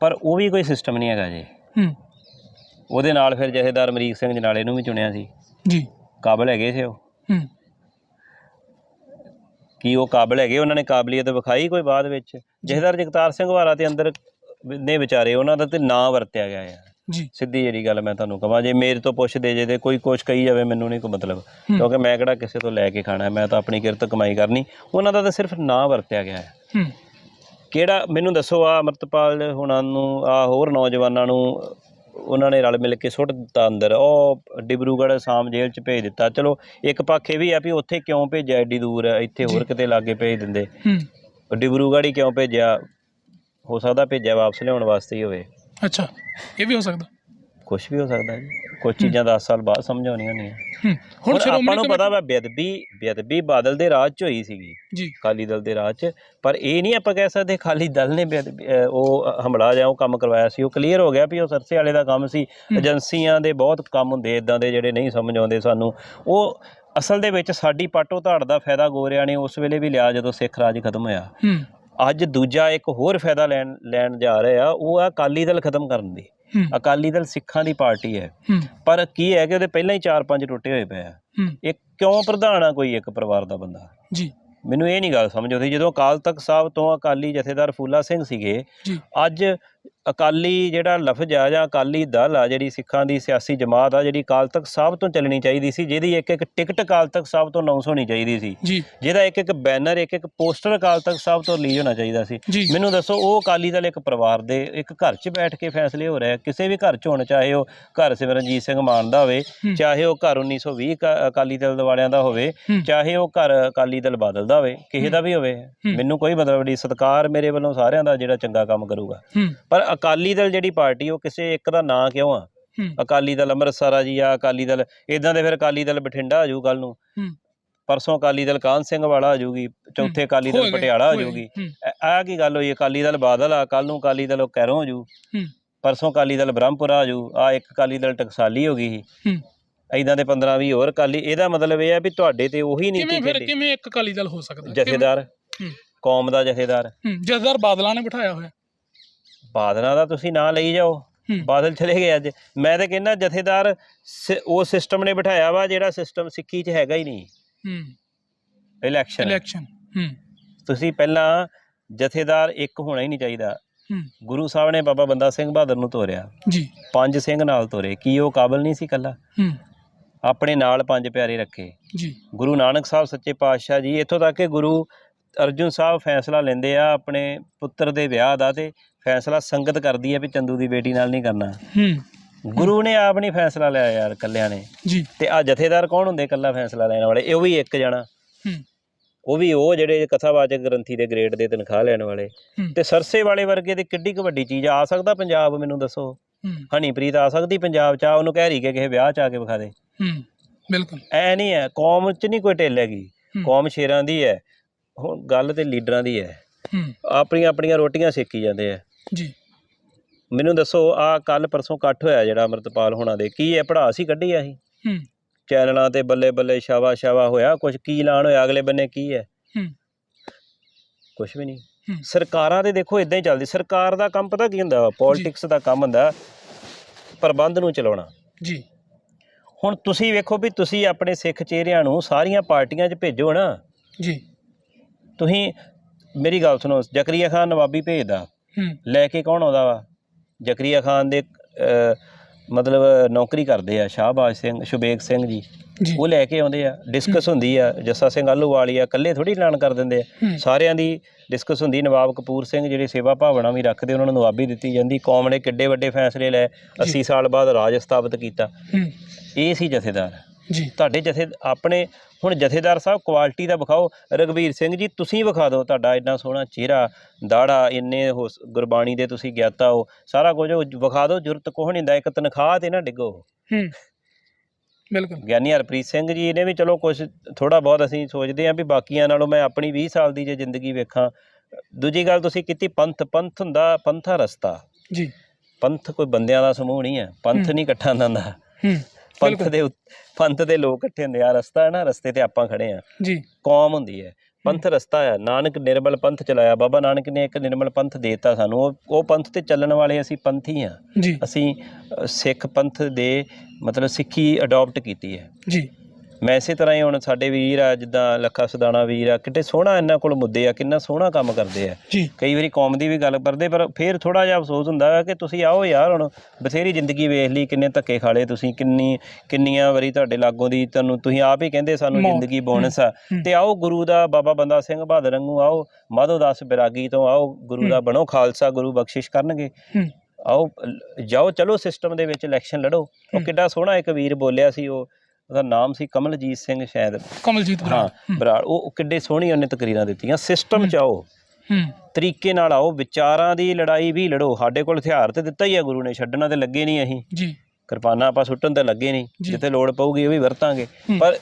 [SPEAKER 1] ਪਰ ਉਹ ਵੀ ਕੋਈ ਸਿਸਟਮ ਨਹੀਂ ਹੈਗਾ ਜੀ।
[SPEAKER 2] ਹੂੰ।
[SPEAKER 1] ਉਹਦੇ ਨਾਲ ਫਿਰ ਜਥੇਦਾਰ ਅਮਰੀਕ ਸਿੰਘ ਜਨਾਲੇ ਨੂੰ ਵੀ ਚੁਣਿਆ ਸੀ।
[SPEAKER 2] ਜੀ।
[SPEAKER 1] ਕਾਬਲ ਹੈਗੇ ਸੀ ਉਹ। ਕੀ ਉਹ ਕਾਬਲ ਹੈਗੇ ਉਹਨਾਂ ਨੇ ਕਾਬਲੀਅਤ ਵਿਖਾਈ ਕੋਈ ਬਾਅਦ ਵਿੱਚ? ਜਥੇਦਾਰ ਜਗਤਾਰ ਸਿੰਘ ਵਾਰਾ ਤੇ ਅੰਦਰ ਨੇ ਵਿਚਾਰੇ ਉਹਨਾਂ ਦਾ ਤੇ ਨਾਂ ਵਰਤਿਆ ਗਿਆ ਹੈ
[SPEAKER 2] ਜੀ।
[SPEAKER 1] ਸਿੱਧੀ ਜਿਹੜੀ ਗੱਲ ਮੈਂ ਤੁਹਾਨੂੰ ਕਹਾਂ ਜੇ ਮੇਰੇ ਤੋਂ ਪੁੱਛਦੇ ਜੇ ਤੇ ਕੋਈ ਕੁਛ ਕਹੀ ਜਾਵੇ ਮੈਨੂੰ ਨਹੀਂ ਕੋਈ ਮਤਲਬ। ਕਿਉਂਕਿ ਮੈਂ ਕਿਹੜਾ ਕਿਸੇ ਤੋਂ ਲੈ ਕੇ ਖਾਣਾ ਮੈਂ ਤਾਂ ਆਪਣੀ ਕਿਰਤ ਕਮਾਈ ਕਰਨੀ। ਉਹਨਾਂ ਦਾ ਤਾਂ ਸਿਰਫ ਨਾਂ ਵਰਤਿਆ ਗਿਆ ਹੈ। ਕਿਹੜਾ ਮੈਨੂੰ ਦੱਸੋ ਆ ਅਮਰਤਪਾਲ ਹੁਣਾਂ ਨੂੰ ਆ ਹੋਰ ਨੌਜਵਾਨਾਂ ਨੂੰ ਉਹਨਾਂ ਨੇ ਰਲ ਮਿਲ ਕੇ ਸੁੱਟ ਦਿੱਤਾ ਅੰਦਰ। ਉਹ ਡਿਬਰੂਗੜ੍ਹ ਆਸਾਮ ਜੇਲ੍ਹ 'ਚ ਭੇਜ ਦਿੱਤਾ। ਚਲੋ ਇੱਕ ਪੱਖ ਇਹ ਵੀ ਆ ਵੀ ਉੱਥੇ ਕਿਉਂ ਭੇਜਿਆ ਐਡੀ ਦੂਰ ਇੱਥੇ ਹੋਰ ਕਿਤੇ ਲਾਗੇ ਭੇਜ ਦਿੰਦੇ। ਡਿਬਰੂਗੜ੍ਹ ਹੀ ਕਿਉਂ ਭੇਜਿਆ? ਹੋ ਸਕਦਾ ਭੇਜਿਆ ਵਾਪਸ ਲਿਆਉਣ ਵਾਸਤੇ ਹੀ ਹੋਵੇ।
[SPEAKER 2] ਅੱਛਾ ਇਹ ਵੀ ਹੋ ਸਕਦਾ।
[SPEAKER 1] ਕੁਝ ਵੀ ਹੋ ਸਕਦਾ ਜੀ। ਕੁਝ ਚੀਜ਼ਾਂ 10 ਸਾਲ ਬਾਅਦ ਸਮਝ ਆਉਣੀਆਂ ਨਹੀਂ
[SPEAKER 2] ਹੂੰ। ਹੁਣ
[SPEAKER 1] ਹੁਣ
[SPEAKER 2] ਸ਼੍ਰੋਮਣੀ
[SPEAKER 1] ਆਪਾਂ ਨੂੰ ਪਤਾ ਵਾ ਬੇਅਦਬੀ ਬੇਅਦਬੀ ਬਾਦਲ ਦੇ ਰਾਜ 'ਚ ਹੋਈ ਸੀਗੀ।
[SPEAKER 2] ਜੀ।
[SPEAKER 1] ਅਕਾਲੀ ਦਲ ਦੇ ਰਾਜ 'ਚ। ਪਰ ਇਹ ਨਹੀਂ ਆਪਾਂ ਕਹਿ ਸਕਦੇ ਅਕਾਲੀ ਦਲ ਨੇ ਬੇਅਦਬੀ- ਅਹ ਉਹ ਹਮਲਾ ਜਾਂ ਉਹ ਕੰਮ ਕਰਵਾਇਆ ਸੀ ਉਹ ਕਲੀਅਰ ਹੋ ਗਿਆ ਵੀ ਉਹ ਸਰਸੇ ਵਾਲੇ ਦਾ ਕੰਮ ਸੀ। ਏਜੰਸੀਆਂ ਦੇ ਬਹੁਤ ਕੰਮ ਹੁੰਦੇ ਇਦਾਂ ਦੇ ਜਿਹੜੇ ਨਹੀਂ ਸਮਝ ਆਉਂਦੇ ਸਾਨੂੰ। ਉਹ ਅਸਲ ਦੇ ਵਿੱਚ ਸਾਡੀ ਪਾਟੋ ਧਾੜ ਦਾ ਫਾਇਦਾ ਗੋਰਿਆਂ ਨੇ ਉਸ ਵੇਲੇ ਵੀ ਲਿਆ ਜਦੋਂ ਸਿੱਖ ਰਾਜ ਖਤਮ ਹੋਇਆ।
[SPEAKER 2] ਹੂੰ।
[SPEAKER 1] ਅੱਜ ਦੂਜਾ ਇੱਕ ਹੋਰ ਫਾਇਦਾ ਲੈਣ ਲੈਣ ਜਾ ਰਹੇ ਆ ਉਹ ਆ ਅਕਾਲੀ ਦਲ ਖਤਮ ਕਰਨ ਦੀ। ਅਕਾਲੀ ਦਲ ਸਿੱਖਾਂ ਦੀ ਪਾਰਟੀ ਹੈ। ਪਰ ਕੀ ਹੈ ਕਿ ਉਹਦੇ ਪਹਿਲਾਂ ਹੀ 4-5 ਟੁੱਟੇ ਹੋਏ ਪਏ ਆ। ਇਹ ਕਿਉਂ ਪ੍ਰਧਾਨ ਆ ਕੋਈ ਇੱਕ ਪਰਿਵਾਰ ਦਾ ਬੰਦਾ?
[SPEAKER 2] ਜੀ।
[SPEAKER 1] ਮੈਨੂੰ ਇਹ ਨਹੀਂ ਗੱਲ ਸਮਝ ਆਉਂਦੀ ਜਦੋਂ ਅਕਾਲ ਤਖਤ ਸਾਹਿਬ ਤੋਂ ਅਕਾਲੀ ਜਥੇਦਾਰ ਫੂਲਾ ਸਿੰਘ ਸੀਗੇ ਅੱਜ ਅਕਾਲੀ ਜਿਹੜਾ ਲਫ਼ਜ਼ ਆ ਜਾਂ ਅਕਾਲੀ ਦਲ ਆ ਜਿਹੜੀ ਸਿੱਖਾਂ ਦੀ ਸਿਆਸੀ ਜਮਾਤ ਆ ਜਿਹੜੀ ਅਕਾਲ ਤਖਤ ਸਾਹਿਬ ਤੋਂ ਚੱਲਣੀ ਚਾਹੀਦੀ ਸੀ ਜਿਹਦੀ ਇੱਕ ਇੱਕ ਟਿਕਟ ਅਕਾਲ ਤਖਤ ਸਾਹਿਬ ਤੋਂ ਅਨਾਉਂਸ ਹੋਣੀ ਚਾਹੀਦੀ ਸੀ। ਜਿਹਦਾ ਇੱਕ ਇੱਕ ਬੈਨਰ ਇੱਕ ਇੱਕ ਪੋਸਟਰ ਅਕਾਲ ਤਖਤ ਸਾਹਿਬ ਤੋਂ ਰਿਲੀਜ਼ ਹੋਣਾ ਚਾਹੀਦਾ ਸੀ। ਮੈਨੂੰ ਦੱਸੋ ਉਹ ਅਕਾਲੀ ਦਲ ਇੱਕ ਪਰਿਵਾਰ ਦੇ ਇੱਕ ਘਰ 'ਚ ਬੈਠ ਕੇ ਫੈਸਲੇ ਹੋ ਰਹੇ ਕਿਸੇ ਵੀ ਘਰ 'ਚ ਹੋਣ ਚਾਹੇ ਉਹ ਘਰ ਸਿਮਰਨਜੀਤ ਸਿੰਘ ਮਾਨ ਦਾ ਹੋਵੇ। ਚਾਹੇ ਉਹ ਘਰ 1920 ਕ- ਅਕਾਲੀ ਦਲ ਵਾਲਿਆਂ ਦਾ ਹੋਵੇ। ਚਾਹੇ ਉਹ ਘਰ ਅਕਾਲੀ ਦਲ ਬਾਦਲ ਦਾ ਹੋਵੇ ਕਿਸੇ ਦਾ ਵੀ ਹੋਵੇ। ਮੈਨੂੰ ਕੋਈ ਮਤਲਬ ਨਹੀਂ ਸਤਿਕਾਰ ਮੇਰੇ ਵੱਲੋਂ ਸਾਰਿਆਂ ਦਾ ਜਿਹੜਾ ਚੰਗਾ ਕੰਮ ਕਰੂਗਾ। ਪਰ ਅਕਾਲੀ ਦਲ ਜਿਹੜੀ ਪਾਰਟੀ ਉਹ ਕਿਸੇ ਇੱਕ ਦਾ ਨਾਂ ਕਿਉਂ ਆ ਅਕਾਲੀ ਦਲ ਅੰਮ੍ਰਿਤਸਰ ਆ ਜੀ ਆ ਅਕਾਲੀ ਦਲ ਇਦਾਂ ਦੇ ਫਿਰ ਅਕਾਲੀ ਦਲ ਬਠਿੰਡਾ ਆ ਜੂ ਕੱਲ ਨੂੰ ਪਰਸੋਂ ਅਕਾਲੀ ਦਲ ਕਾਹਨ ਸਿੰਘ ਵਾਲਾ ਆ ਜੂਗੀ ਚੌਥੇ ਅਕਾਲੀ ਦਲ ਪਟਿਆਲਾ ਆ। ਜੂਗੀ ਆ ਕੀ ਗੱਲ ਹੋਈ ਅਕਾਲੀ ਦਲ ਬਾਦਲ ਆ ਕੱਲ ਨੂੰ ਅਕਾਲੀ ਦਲ ਕੈਰੋਂ ਹੋ ਜੂ ਪਰਸੋਂ ਅਕਾਲੀ ਦਲ ਬ੍ਰਹਮਪੁਰਾ ਆ ਜੂ ਆ ਇੱਕ ਅਕਾਲੀ ਦਲ ਟਕਸਾਲੀ ਹੋ ਗਈ ਸੀ ਇਦਾਂ ਦੇ 15 20 ਹੋਰ ਅਕਾਲੀ ਇਹਦਾ ਮਤਲਬ ਇਹ ਆ ਵੀ ਤੁਹਾਡੇ ਤੇ ਉਹੀ
[SPEAKER 2] ਕਿਵੇਂ
[SPEAKER 1] ਨੀਤੀ
[SPEAKER 2] ਫਿਰ
[SPEAKER 1] ਚੱਲੀ
[SPEAKER 2] ਕਿਵੇਂ ਇੱਕ ਅਕਾਲੀ ਦਲ ਹੋ ਸਕਦਾ ਕਿਵੇਂ?
[SPEAKER 1] ਜਥੇਦਾਰ ਕੌਮ ਦਾ ਜਥੇਦਾਰ
[SPEAKER 2] ਜਥੇਦਾਰ ਬਾਦਲਾਂ ਨੇ ਬਿਠਾਇਆ ਹੋਇਆ
[SPEAKER 1] ਬਾਦਲਾਂ ਦਾ ਤੁਸੀਂ ਨਾਂ ਲਈ ਜਾਓ। ਬਾਦਲ ਚਲੇ ਗਏ ਅੱਜ। ਮੈਂ ਤਾਂ ਕਹਿੰਦਾ ਜਥੇਦਾਰ ਉਹ ਸਿਸਟਮ ਨੇ ਬਿਠਾਇਆ ਵਾ ਜਿਹੜਾ ਸਿਸਟਮ ਸਿੱਖੀ 'ਚ ਹੈਗਾ ਹੀ ਨਹੀਂ।
[SPEAKER 2] ਹੂੰ।
[SPEAKER 1] ਇਲੈਕਸ਼ਨ
[SPEAKER 2] ਇਲੈਕਸ਼ਨ ਹੂੰ।
[SPEAKER 1] ਤੁਸੀਂ ਪਹਿਲਾਂ ਜਥੇਦਾਰ ਇੱਕ ਹੋਣਾ ਹੀ ਨਹੀਂ ਚਾਹੀਦਾ। ਗੁਰੂ ਸਾਹਿਬ ਨੇ ਬਾਬਾ ਬੰਦਾ ਸਿੰਘ ਬਹਾਦਰ ਨੂੰ ਤੋਰਿਆ।
[SPEAKER 2] ਜੀ।
[SPEAKER 1] ਪੰਜ ਸਿੰਘ ਨਾਲ ਤੋਰੇ। ਕੀ ਉਹ ਕਾਬਲ ਨਹੀਂ ਸੀ ਕੱਲਾ ਆਪਣੇ ਨਾਲ ਪੰਜ ਪਿਆਰੇ ਰੱਖੇ।
[SPEAKER 2] ਜੀ।
[SPEAKER 1] ਗੁਰੂ ਨਾਨਕ ਸਾਹਿਬ ਸੱਚੇ ਪਾਤਸ਼ਾਹ ਜੀ ਇੱਥੋਂ ਤੱਕ ਕਿ ਗੁਰੂ ਅਰਜੁਨ ਸਾਹਿਬ ਫੈਸਲਾ ਲੈਂਦੇ ਆ ਆਪਣੇ ਪੁੱਤਰ ਦੇ ਵਿਆਹ ਦਾ ਤੇ ਫੈਸਲਾ ਸੰਗਤ ਕਰਦੀ ਹੈ ਵੀ ਚੰਦੂ ਦੀ ਬੇਟੀ ਨਾਲ ਨਹੀਂ ਕਰਨਾ।
[SPEAKER 2] ਹੂੰ।
[SPEAKER 1] ਗੁਰੂ ਨੇ ਆਪ ਨਹੀਂ ਫੈਸਲਾ ਲਿਆ ਯਾਰ ਕੱਲਿਆਂ ਨੇ।
[SPEAKER 2] ਜੀ।
[SPEAKER 1] ਤੇ ਆ ਜਥੇਦਾਰ ਕੌਣ ਹੁੰਦੇ ਕੱਲਾ ਫੈਸਲਾ ਲੈਣ ਵਾਲੇ? ਇਹ ਵੀ ਇੱਕ ਜਣਾ।
[SPEAKER 2] ਹੂੰ।
[SPEAKER 1] ਉਹ ਵੀ ਉਹ ਜਿਹੜੇ ਕਥਾਵਾਚਕ ਗ੍ਰੰਥੀ ਦੇ ਗ੍ਰੇਡ ਦੇ ਤਨਖਾਹ ਲੈਣ ਵਾਲੇ। ਤੇ ਸਰਸੇ ਵਾਲੇ ਵਰਗੇ ਦੀ ਕਿੱਡੀ ਕੁ ਵੱਡੀ ਚੀਜ਼ ਆ। ਸਕਦਾ ਪੰਜਾਬ ਮੈਨੂੰ ਦੱਸੋ।
[SPEAKER 2] ਹੂੰ।
[SPEAKER 1] ਹਨੀਪ੍ਰੀਤ ਆ ਸਕਦੀ ਪੰਜਾਬ ਚ ਆ ਉਹਨੂੰ ਕਹਿ ਰਹੀ ਕਿ ਕਿਸੇ ਵਿਆਹ ਚ ਆ ਕੇ ਵਿਖਾ ਦੇ।
[SPEAKER 2] ਹੂੰ। ਬਿਲਕੁਲ।
[SPEAKER 1] ਐ ਨਹੀਂ ਹੈ ਕੌਮ ਚ ਨਹੀਂ ਕੋਈ ਢਿੱਲ ਹੈਗੀ। ਕੌਮ ਸ਼ੇਰਾਂ ਦੀ ਹੈ ਹੁਣ ਗੱਲ ਤੇ ਲੀਡਰਾਂ ਦੀ ਹੈ
[SPEAKER 2] ਹੂੰ।
[SPEAKER 1] ਆਪਣੀਆਂ ਆਪਣੀਆਂ ਰੋਟੀਆਂ ਸੇਕੀ ਜਾਂਦੇ ਆ
[SPEAKER 2] ਜੀ।
[SPEAKER 1] ਮੈਨੂੰ ਦੱਸੋ ਆ ਕੱਲ ਪਰਸੋਂ ਇਕੱਠ ਹੋਇਆ ਜਿਹੜਾ ਅਮਰਤਪਾਲ ਹੋਣਾ ਦੇ। ਕੀ ਇਹ ਪੜਾਸ ਹੀ ਕੱਢੀ ਆ ਸੀ
[SPEAKER 2] ਹੂੰ।
[SPEAKER 1] ਚੈਨਲਾਂ ਤੇ ਬੱਲੇ ਬੱਲੇ ਸ਼ਾਵਾ ਸ਼ਾਵਾ ਹੋਇਆ ਕੁਝ ਕੀ ਐਲਾਨ ਹੋਇਆ ਅਗਲੇ ਬੰਨੇ ਕੀ ਹੈ?
[SPEAKER 2] ਹੂੰ।
[SPEAKER 1] ਕੁਝ ਵੀ ਨਹੀਂ। ਸਰਕਾਰਾਂ ਦੇ ਦੇਖੋ ਇਦਾਂ ਹੀ ਚੱਲਦੀ। ਸਰਕਾਰ ਦਾ ਕੰਮ ਪਤਾ ਕੀ ਹੁੰਦਾ? ਪੋਲਿਟਿਕਸ ਦਾ ਕੰਮ ਹੁੰਦਾ। ਪ੍ਰਬੰਧ ਨੂੰ ਚਲਾਉਣਾ।
[SPEAKER 2] ਜੀ।
[SPEAKER 1] ਹੁਣ ਤੁਸੀਂ ਵੇਖੋ ਵੀ ਤੁਸੀਂ ਆਪਣੇ ਸਿੱਖ ਚਿਹਰਿਆਂ ਨੂੰ ਸਾਰੀਆਂ ਪਾਰਟੀਆਂ 'ਚ ਭੇਜੋ ਨਾ।
[SPEAKER 2] ਜੀ।
[SPEAKER 1] ਤੁਸੀਂ ਮੇਰੀ ਗੱਲ ਸੁਣੋ ਜ਼ਕਰੀਆ ਖਾਨ ਨਵਾਬੀ ਭੇਜਦਾ। ਲੈ ਕੇ ਕੌਣ ਆਉਂਦਾ ਵਾ? ਜ਼ਕਰੀਆ ਖਾਨ ਦੇ ਮਤਲਬ ਨੌਕਰੀ ਕਰਦੇ ਆ ਸ਼ਾਹਬਾਜ਼ ਸਿੰਘ ਸ਼ੁਬੇਗ ਸਿੰਘ ਜੀ। ਉਹ ਲੈ ਕੇ ਆਉਂਦੇ ਆ ਡਿਸਕਸ ਹੁੰਦੀ ਆ ਜੱਸਾ ਸਿੰਘ ਆਲੂਵਾਲੀ ਆ ਇਕੱਲੇ ਥੋੜੀ ਐਲਾਨ ਕਰ ਦਿੰਦੇ ਆ। ਸਾਰਿਆਂ ਦੀ ਡਿਸਕਸ ਹੁੰਦੀ ਨਵਾਬ ਕਪੂਰ ਸਿੰਘ ਜਿਹੜੇ ਸੇਵਾ ਭਾਵਨਾ ਵੀ ਰੱਖਦੇ ਉਹਨਾਂ ਨੂੰ ਨਵਾਬੀ ਦਿੱਤੀ ਜਾਂਦੀ। ਕੌਮ ਨੇ ਕਿੱਡੇ ਵੱਡੇ ਫੈਸਲੇ ਲਏ 80 ਸਾਲ ਬਾਅਦ ਰਾਜ ਸਥਾਪਿਤ ਕੀਤਾ। ਇਹ ਸੀ ਜਥੇਦਾਰ।
[SPEAKER 2] ਜੀ।
[SPEAKER 1] ਤੁਹਾਡੇ ਜਥੇ ਆਪਣੇ ਹੁਣ ਜਥੇਦਾਰ ਸਾਹਿਬ ਕੁਆਲਿਟੀ ਦਾ ਵਿਖਾਓ। ਰਗਵੀਰ ਸਿੰਘ ਜੀ ਤੁਸੀਂ ਵਿਖਾ ਦਿਓ ਤੁਹਾਡਾ ਇੰਨਾ ਸੋਹਣਾ ਚਿਹਰਾ ਦਾੜਾ ਇੰਨੇ ਗੁਰਬਾਣੀ ਦੇ ਤੁਸੀਂ ਗਿਆਤਾ ਹੋ। ਸਾਰਾ ਕੁਝ ਵਿਖਾ ਦਿਓ ਜ਼ਰੂਰਤ ਕੋਹ ਨਹੀਂ ਹੁੰਦਾ ਇੱਕ ਤਨਖਾਹ ਤੇ ਨਾ ਡਿੱਗੋ।
[SPEAKER 2] ਹੂੰ ਬਿਲਕੁਲ।
[SPEAKER 1] ਗਿਆਨੀ ਹਰਪ੍ਰੀਤ ਸਿੰਘ ਜੀ ਨੇ ਵੀ ਚਲੋ ਕੁਝ ਥੋੜਾ ਬਹੁਤ ਅਸੀਂ ਸੋਚਦੇ ਹਾਂ ਵੀ ਬਾਕੀਆਂ ਨਾਲੋਂ ਮੈਂ ਆਪਣੀ 20 ਸਾਲ ਦੀ ਜੇ ਜ਼ਿੰਦਗੀ ਵੇਖਾਂ। ਦੂਜੀ ਗੱਲ ਤੁਸੀਂ ਕੀਤੀ ਪੰਥ ਪੰਥ ਹੁੰਦਾ ਪੰਥਾ ਰਸਤਾ।
[SPEAKER 2] ਜੀ।
[SPEAKER 1] ਪੰਥ ਕੋਈ ਬੰਦਿਆਂ ਦਾ ਸਮੂਹ ਨਹੀਂ ਹੈ ਪੰਥ। ਨਹੀਂ ਇਕੱਠਾ ਹੁੰਦਾ।
[SPEAKER 2] ਹੂੰ।
[SPEAKER 1] ਪੰਥ। ਦੇ ਪੰਥ ਦੇ ਲੋਕ ਇਕੱਠੇ ਹੁੰਦੇ ਆ ਰਸਤਾ ਹੈ ਨਾ ਰਸਤੇ ਤੇ ਆਪਾਂ ਖੜੇ ਆ।
[SPEAKER 2] ਜੀ।
[SPEAKER 1] ਕੌਮ ਹੁੰਦੀ ਹੈ। ਪੰਥ ਰਸਤਾ ਹੈ। ਨਾਨਕ ਨਿਰਮਲ ਪੰਥ ਚਲਾਇਆ। ਬਾਬਾ ਨਾਨਕ ਨੇ ਇੱਕ ਨਿਰਮਲ ਪੰਥ ਦੇਤਾ ਸਾਨੂੰ। ਉਹ ਉਹ ਪੰਥ ਤੇ ਚੱਲਣ ਵਾਲੇ ਅਸੀਂ ਪੰਥੀ ਆ। ਅਸੀਂ ਸਿੱਖ ਪੰਥ ਦੇ ਮਤਲਬ ਸਿੱਖੀ ਅਡਾਪਟ ਕੀਤੀ ਹੈ।
[SPEAKER 2] ਜੀ।
[SPEAKER 1] ਮੈਂ ਇਸੇ ਤਰ੍ਹਾਂ ਹੀ ਹੁਣ ਸਾਡੇ ਵੀਰ ਆ ਜਿੱਦਾਂ ਲੱਖਾ ਸਦਾਣਾ ਵੀਰ ਆ ਕਿਤੇ ਸੋਹਣਾ ਇਹਨਾਂ ਕੋਲ ਮੁੱਦੇ ਆ ਕਿੰਨਾ ਸੋਹਣਾ ਕੰਮ ਕਰਦੇ ਆ।
[SPEAKER 2] ਜੀ।
[SPEAKER 1] ਕਈ ਵਾਰੀ ਕੌਮ ਦੀ ਵੀ ਗੱਲ ਕਰਦੇ ਪਰ ਫਿਰ ਥੋੜਾ ਜਿਹਾ ਅਫਸੋਸ ਹੁੰਦਾ ਹੈ ਕਿ ਤੁਸੀਂ ਆਓ ਯਾਰ ਹੁਣ ਬਥੇਰੀ ਜ਼ਿੰਦਗੀ ਵੇਖ ਲਈ ਕਿੰਨੇ ਧੱਕੇ ਖਾਲੇ ਤੁਸੀਂ ਕਿੰਨੀ ਕਿੰਨੀਆਂ ਵਾਰੀ ਤੁਹਾਡੇ ਲਾਗੋਂ ਦੀ ਤੁਹਾਨੂੰ ਤੁਸੀਂ ਆਪ ਹੀ ਕਹਿੰਦੇ ਸਾਨੂੰ। ਜ਼ਿੰਦਗੀ ਬੋਨਸ ਆ। ਤੇ ਆਓ ਗੁਰੂ ਦਾ ਬਾਬਾ ਬੰਦਾ ਸਿੰਘ ਬਹਾਦਰ ਵਾਂਗੂ ਆਓ ਮਾਧੋ ਦਾਸ ਬਿਰਾਗੀ ਤੋਂ ਆਓ ਗੁਰੂ ਦਾ ਬਣੋ ਖਾਲਸਾ ਗੁਰੂ ਬਖਸ਼ਿਸ਼ ਕਰਨਗੇ। ਆਓ ਜਾਓ ਚਲੋ ਸਿਸਟਮ ਦੇ ਵਿੱਚ ਇਲੈਕਸ਼ਨ ਲੜੋ। ਉਹ। ਕਿੱਡਾ ਸੋਹਣਾ ਇੱਕ ਵੀਰ ਬੋਲਿਆ ਸੀ ਉਹ ਉਹਦਾ ਨਾਮ ਸੀ ਕਮਲਜੀਤ ਸਿੰਘ ਸ਼ਾਇਦ।
[SPEAKER 2] ਕਮਲਜੀਤ
[SPEAKER 1] ਹਾਂ
[SPEAKER 2] ਬਰਾੜ। ਹੂੰ,
[SPEAKER 1] ਬਰਾੜ। ਉਹ ਕਿੱਡੇ ਸੋਹਣੀ ਉਹਨੇ ਤਕਰੀਰਾਂ ਦਿੱਤੀਆਂ। ਸਿਸਟਮ ਚ ਆਓ।
[SPEAKER 2] ਹੂੰ।
[SPEAKER 1] ਤਰੀਕੇ ਨਾਲ ਆਓ। ਵਿਚਾਰਾਂ ਦੀ ਲੜਾਈ ਵੀ ਲੜੋ। ਸਾਡੇ ਕੋਲ ਹਥਿਆਰ ਤੇ ਦਿੱਤਾ ਹੀ ਆ ਗੁਰੂ ਨੇ। ਛੱਡਣਾ ਤੇ ਲੱਗੇ ਨਹੀਂ ਅਸੀਂ।
[SPEAKER 2] ਜੀ।
[SPEAKER 1] ਕਿਰਪਾਨਾਂ ਆਪਾਂ ਸੁੱਟਣ ਤੇ ਲੱਗੇ ਨਹੀਂ। ਜਿੱਥੇ ਲੋੜ ਪਊਗੀ ਉਹ ਵੀ ਵਰਤਾਂਗੇ। ਪਰ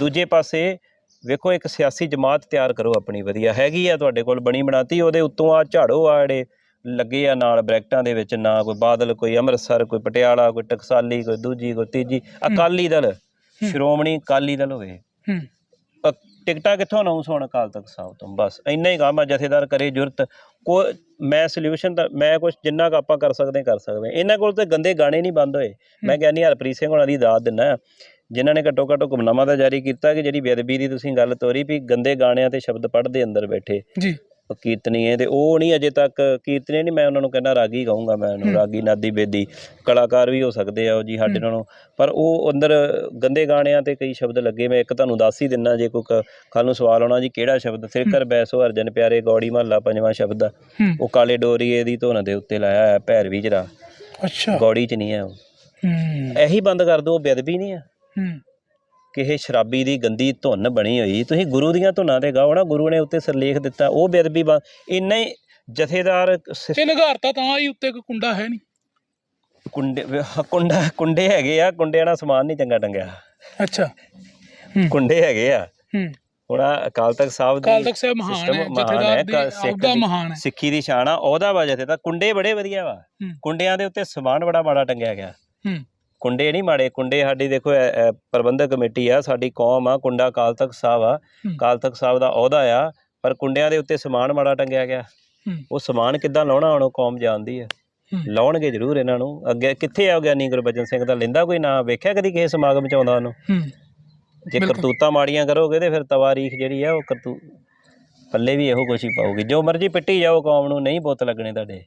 [SPEAKER 1] ਦੂਜੇ ਪਾਸੇ ਵੇਖੋ ਇੱਕ ਸਿਆਸੀ ਜਮਾਤ ਤਿਆਰ ਕਰੋ ਆਪਣੀ। ਵਧੀਆ ਹੈਗੀ ਆ ਤੁਹਾਡੇ ਕੋਲ ਬਣੀ ਬਣਾਤੀ। ਉਹਦੇ ਉੱਤੋਂ ਆ ਝਾੜੋ ਆ ਜਿਹੜੇ ਲੱਗੇ ਆ ਨਾਲ ਬ੍ਰੈਕਟਾਂ ਦੇ ਵਿੱਚ। ਨਾ ਕੋਈ ਬਾਦਲ ਕੋਈ ਅੰਮ੍ਰਿਤਸਰ ਕੋਈ ਪਟਿਆਲਾ ਕੋਈ ਟਕਸਾਲੀ ਕੋਈ ਦੂਜੀ ਕੋਈ ਤੀਜੀ। ਅਕਾਲੀ ਦਲ। ਸ਼੍ਰੋਮਣੀ ਅਕਾਲੀ ਦਲ ਹੋਵੇ।
[SPEAKER 2] ਹੂੰ।
[SPEAKER 1] ਟਿਕਟਾਂ ਕਿੱਥੋਂ ਅਨਾਉਂਸ ਹੋਣ ਅਕਾਲ ਤਖਤ ਸਾਹਿਬ ਤੋਂ? ਬਸ ਇੰਨਾ ਹੀ ਕੰਮ ਆ ਜਥੇਦਾਰ ਕਰੇ ਜੁਰਤ। ਕੋ ਮੈਂ ਸੋਲੂਸ਼ਨ ਤਾਂ ਮੈਂ ਕੁਝ ਜਿੰਨਾ ਕੁ ਆਪਾਂ ਕਰ ਸਕਦੇ ਕਰ ਸਕਦੇ। ਇਹਨਾਂ ਕੋਲ ਤੇ ਗੰਦੇ ਗਾਣੇ ਨਹੀਂ ਬੰਦ ਹੋਏ। ਮੈਂ ਕਹਿੰਨੀ ਹਰਪ੍ਰੀਤ ਸਿੰਘ ਹੋਣਾ ਦੀ ਦਾਤ ਦਿੰਦਾ ਜਿਨ੍ਹਾਂ ਨੇ ਘੱਟੋ ਘੱਟ ਹੁਕਮਨਾਮਾ ਤਾਂ ਜਾਰੀ ਕੀਤਾ ਕਿ ਜਿਹੜੀ ਬੇਅਦਬੀ ਦੀ ਤੁਸੀਂ ਗੱਲ ਤੋਰੀ ਵੀ ਗੰਦੇ ਗਾਣਿਆਂ ਤੇ ਸ਼ਬਦ ਪੜ੍ਹਦੇ ਅੰਦਰ ਬੈਠੇ।
[SPEAKER 2] ਜੀ।
[SPEAKER 1] ਉਹ ਕੀਰਤਨੀਏ ਤੇ ਉਹ ਨਹੀਂ ਅਜੇ ਤੱਕ ਕੀਰਤਨੀਏ ਨਹੀਂ ਮੈਂ ਉਹਨਾਂ ਨੂੰ ਕਹਿੰਦਾ ਰਾਗੀ ਕਹੂੰਗਾ ਮੈਂ ਉਹਨੂੰ
[SPEAKER 2] ਹੂੰ।
[SPEAKER 1] ਰਾਗੀ ਨਾਦੀ ਬੇਦੀ ਕਲਾਕਾਰ ਵੀ ਹੋ ਸਕਦੇ ਆ ਉਹ ਜੀ ਸਾਡੇ
[SPEAKER 2] ਹੂੰ।
[SPEAKER 1] ਨਾਲੋਂ ਪਰ ਉਹ ਅੰਦਰ ਗੰਦੇ ਗਾਣਿਆਂ ਤੇ ਕਈ ਸ਼ਬਦ ਲੱਗੇ ਮੈਂ ਇੱਕ ਤੁਹਾਨੂੰ ਦੱਸ ਹੀ ਦਿੰਨਾ ਜੇ ਕੋਈ ਕੱਲ ਨੂੰ ਸਵਾਲ ਆਉਣਾ ਜੀ ਕਿਹੜਾ ਸ਼ਬਦ? ਸਿਰਕਰ ਬੈਸੋ ਅਰਜਨ ਪਿਆਰੇ ਗੌੜੀ ਮਹੱਲਾ ਪੰਜਵਾਂ ਸ਼ਬਦ। ਆ
[SPEAKER 2] ਹੂੰ।
[SPEAKER 1] ਉਹ ਕਾਲੇ ਡੋਰੀਏ ਦੀ ਧੁਨ ਦੇ ਉੱਤੇ ਲਾਇਆ ਹੈ ਭੈਰਵੀ ਜਰਾ।
[SPEAKER 2] ਅੱਛਾ।
[SPEAKER 1] ਗੌੜੀ ਚ ਨਹੀਂ ਹੈ ਉਹ।
[SPEAKER 2] ਹੂੰ।
[SPEAKER 1] ਇਹੀ ਬੰਦ ਕਰ ਦਿਓ ਉਹ ਬੇਅਦਬੀ ਨਹੀਂ ਆ
[SPEAKER 2] ਹੂੰ।
[SPEAKER 1] ਕਿ ਇਹ ਸ਼ਰਾਬੀ ਦੀ ਗੰਦੀ ਧੁਨ ਬਣੀ ਹੋਈ। ਤੁਸੀਂ ਗੁਰੂ ਦੀਆਂ ਧੁਨਾਂ ਤੇ ਗਾਓ ਨਾ ਗੁਰੂ ਨੇ ਉੱਤੇ ਸਿਰਲੇਖ ਦਿੱਤਾ ਉਹ ਬੇਅਦਬੀ ਬੰ- ਇੰਨਾ ਹੀ ਜਥੇਦਾਰ ਸਿ-
[SPEAKER 2] ਤੇ ਨਿਗਾਰਤਾ ਤਾਂ ਹੀ ਉੱਤੇ ਕੋਈ ਕੁੰਡਾ ਹੈ ਨਹੀਂ।
[SPEAKER 1] ਕੁੰਡੇ ਕੁੰਡਾ ਕੁੰਡੇ ਹੈਗੇ ਆ ਕੁੰਡਿਆਂ ਨਾਲ ਸਮਾਨ ਨਹੀਂ ਚੰਗਾ ਟੰਗਿਆ।
[SPEAKER 2] ਅੱਛਾ। ਹੂੰ।
[SPEAKER 1] ਕੁੰਡੇ ਹੈਗੇ ਆ।
[SPEAKER 2] ਹੂੰ।
[SPEAKER 1] ਹੁਣ ਆਹ ਅਕਾਲ ਤਖਤ ਸਾਹਿਬ ਦੀ
[SPEAKER 2] ਅਕਾਲ ਤਖਤ ਸਾਹਿਬ ਮਹਾਨ
[SPEAKER 1] system
[SPEAKER 2] ਹੈ, ਜਥੇਦਾਰ ਦੀ
[SPEAKER 1] ਕ- ਸਿੱਖ
[SPEAKER 2] ਉਹਦਾ
[SPEAKER 1] ਦੀ-
[SPEAKER 2] ਮਹਾਨ ਹੈ।
[SPEAKER 1] ਸਿੱਖੀ ਦੀ ਸ਼ਾਨ ਆ ਉਹਦਾ ਵਾ ਜਥੇਦਾਰ ਕੁੰਡੇ ਬੜੇ ਵਧੀਆ ਵਾ।
[SPEAKER 2] ਹੂੰ।
[SPEAKER 1] ਕੁੰਡਿਆਂ ਦੇ ਉੱਤੇ ਸਮਾਨ ਬੜਾ ਮਾੜਾ ਟੰਗਿਆ ਗਿਆ।
[SPEAKER 2] ਹੂੰ।
[SPEAKER 1] ਕੁੰਡੇ ਨਹੀਂ ਮਾੜੇ ਕੁੰਡੇ ਸਾਡੀ ਦੇਖੋ ਪ੍ਰਬੰਧਕ ਕਮੇਟੀ ਆ ਸਾਡੀ ਕੌਮ ਆ ਕੁੰਡਾ ਅਕਾਲ ਤਖਤ ਸਾਹਿਬ ਆ।
[SPEAKER 2] ਹੂੰ।
[SPEAKER 1] ਅਕਾਲ ਤਖਤ ਸਾਹਿਬ ਦਾ ਅਹੁਦਾ ਆ ਪਰ ਕੁੰਡਿਆਂ ਦੇ ਉੱਤੇ ਸਮਾਨ ਮਾੜਾ ਟੰਗਿਆ ਗਿਆ। ਉਹ ਸਮਾਨ ਕਿੱਦਾਂ ਲਾਉਣਾ ਹੁਣ ਕੌਮ ਜਾਣਦੀ ਆ। ਲਾਉਣਗੇ ਜ਼ਰੂਰ ਇਹਨਾਂ ਨੂੰ। ਅੱਗੇ ਕਿੱਥੇ ਆ ਗਿਆਨੀ ਗੁਰਬਚਨ ਸਿੰਘ ਦਾ? ਲੈਂਦਾ ਕੋਈ ਨਾਂ? ਵੇਖਿਆ ਕਦੀ ਕਿਸੇ ਸਮਾਗਮ ਚ ਆਉਂਦਾ ਉਹਨੂੰ? ਜੇ। ਕਰਤੂਤਾਂ ਮਾੜੀਆਂ ਕਰੋਗੇ ਤੇ ਫਿਰ ਤਵਾਰੀਖ ਜਿਹੜੀ ਆ ਉਹ ਕਰਤੂ ਪੱਲੇ ਵੀ ਇਹੋ ਕੁਛ ਹੀ ਪਾਉਗੀ ਜੋ ਮਰਜ਼ੀ ਪਿੱਟੀ ਜਾਓ ਕੌਮ ਨੂੰ ਨਹੀਂ ਬੁੱਤ ਲੱਗਣੇ ਤੁਹਾਡੇ।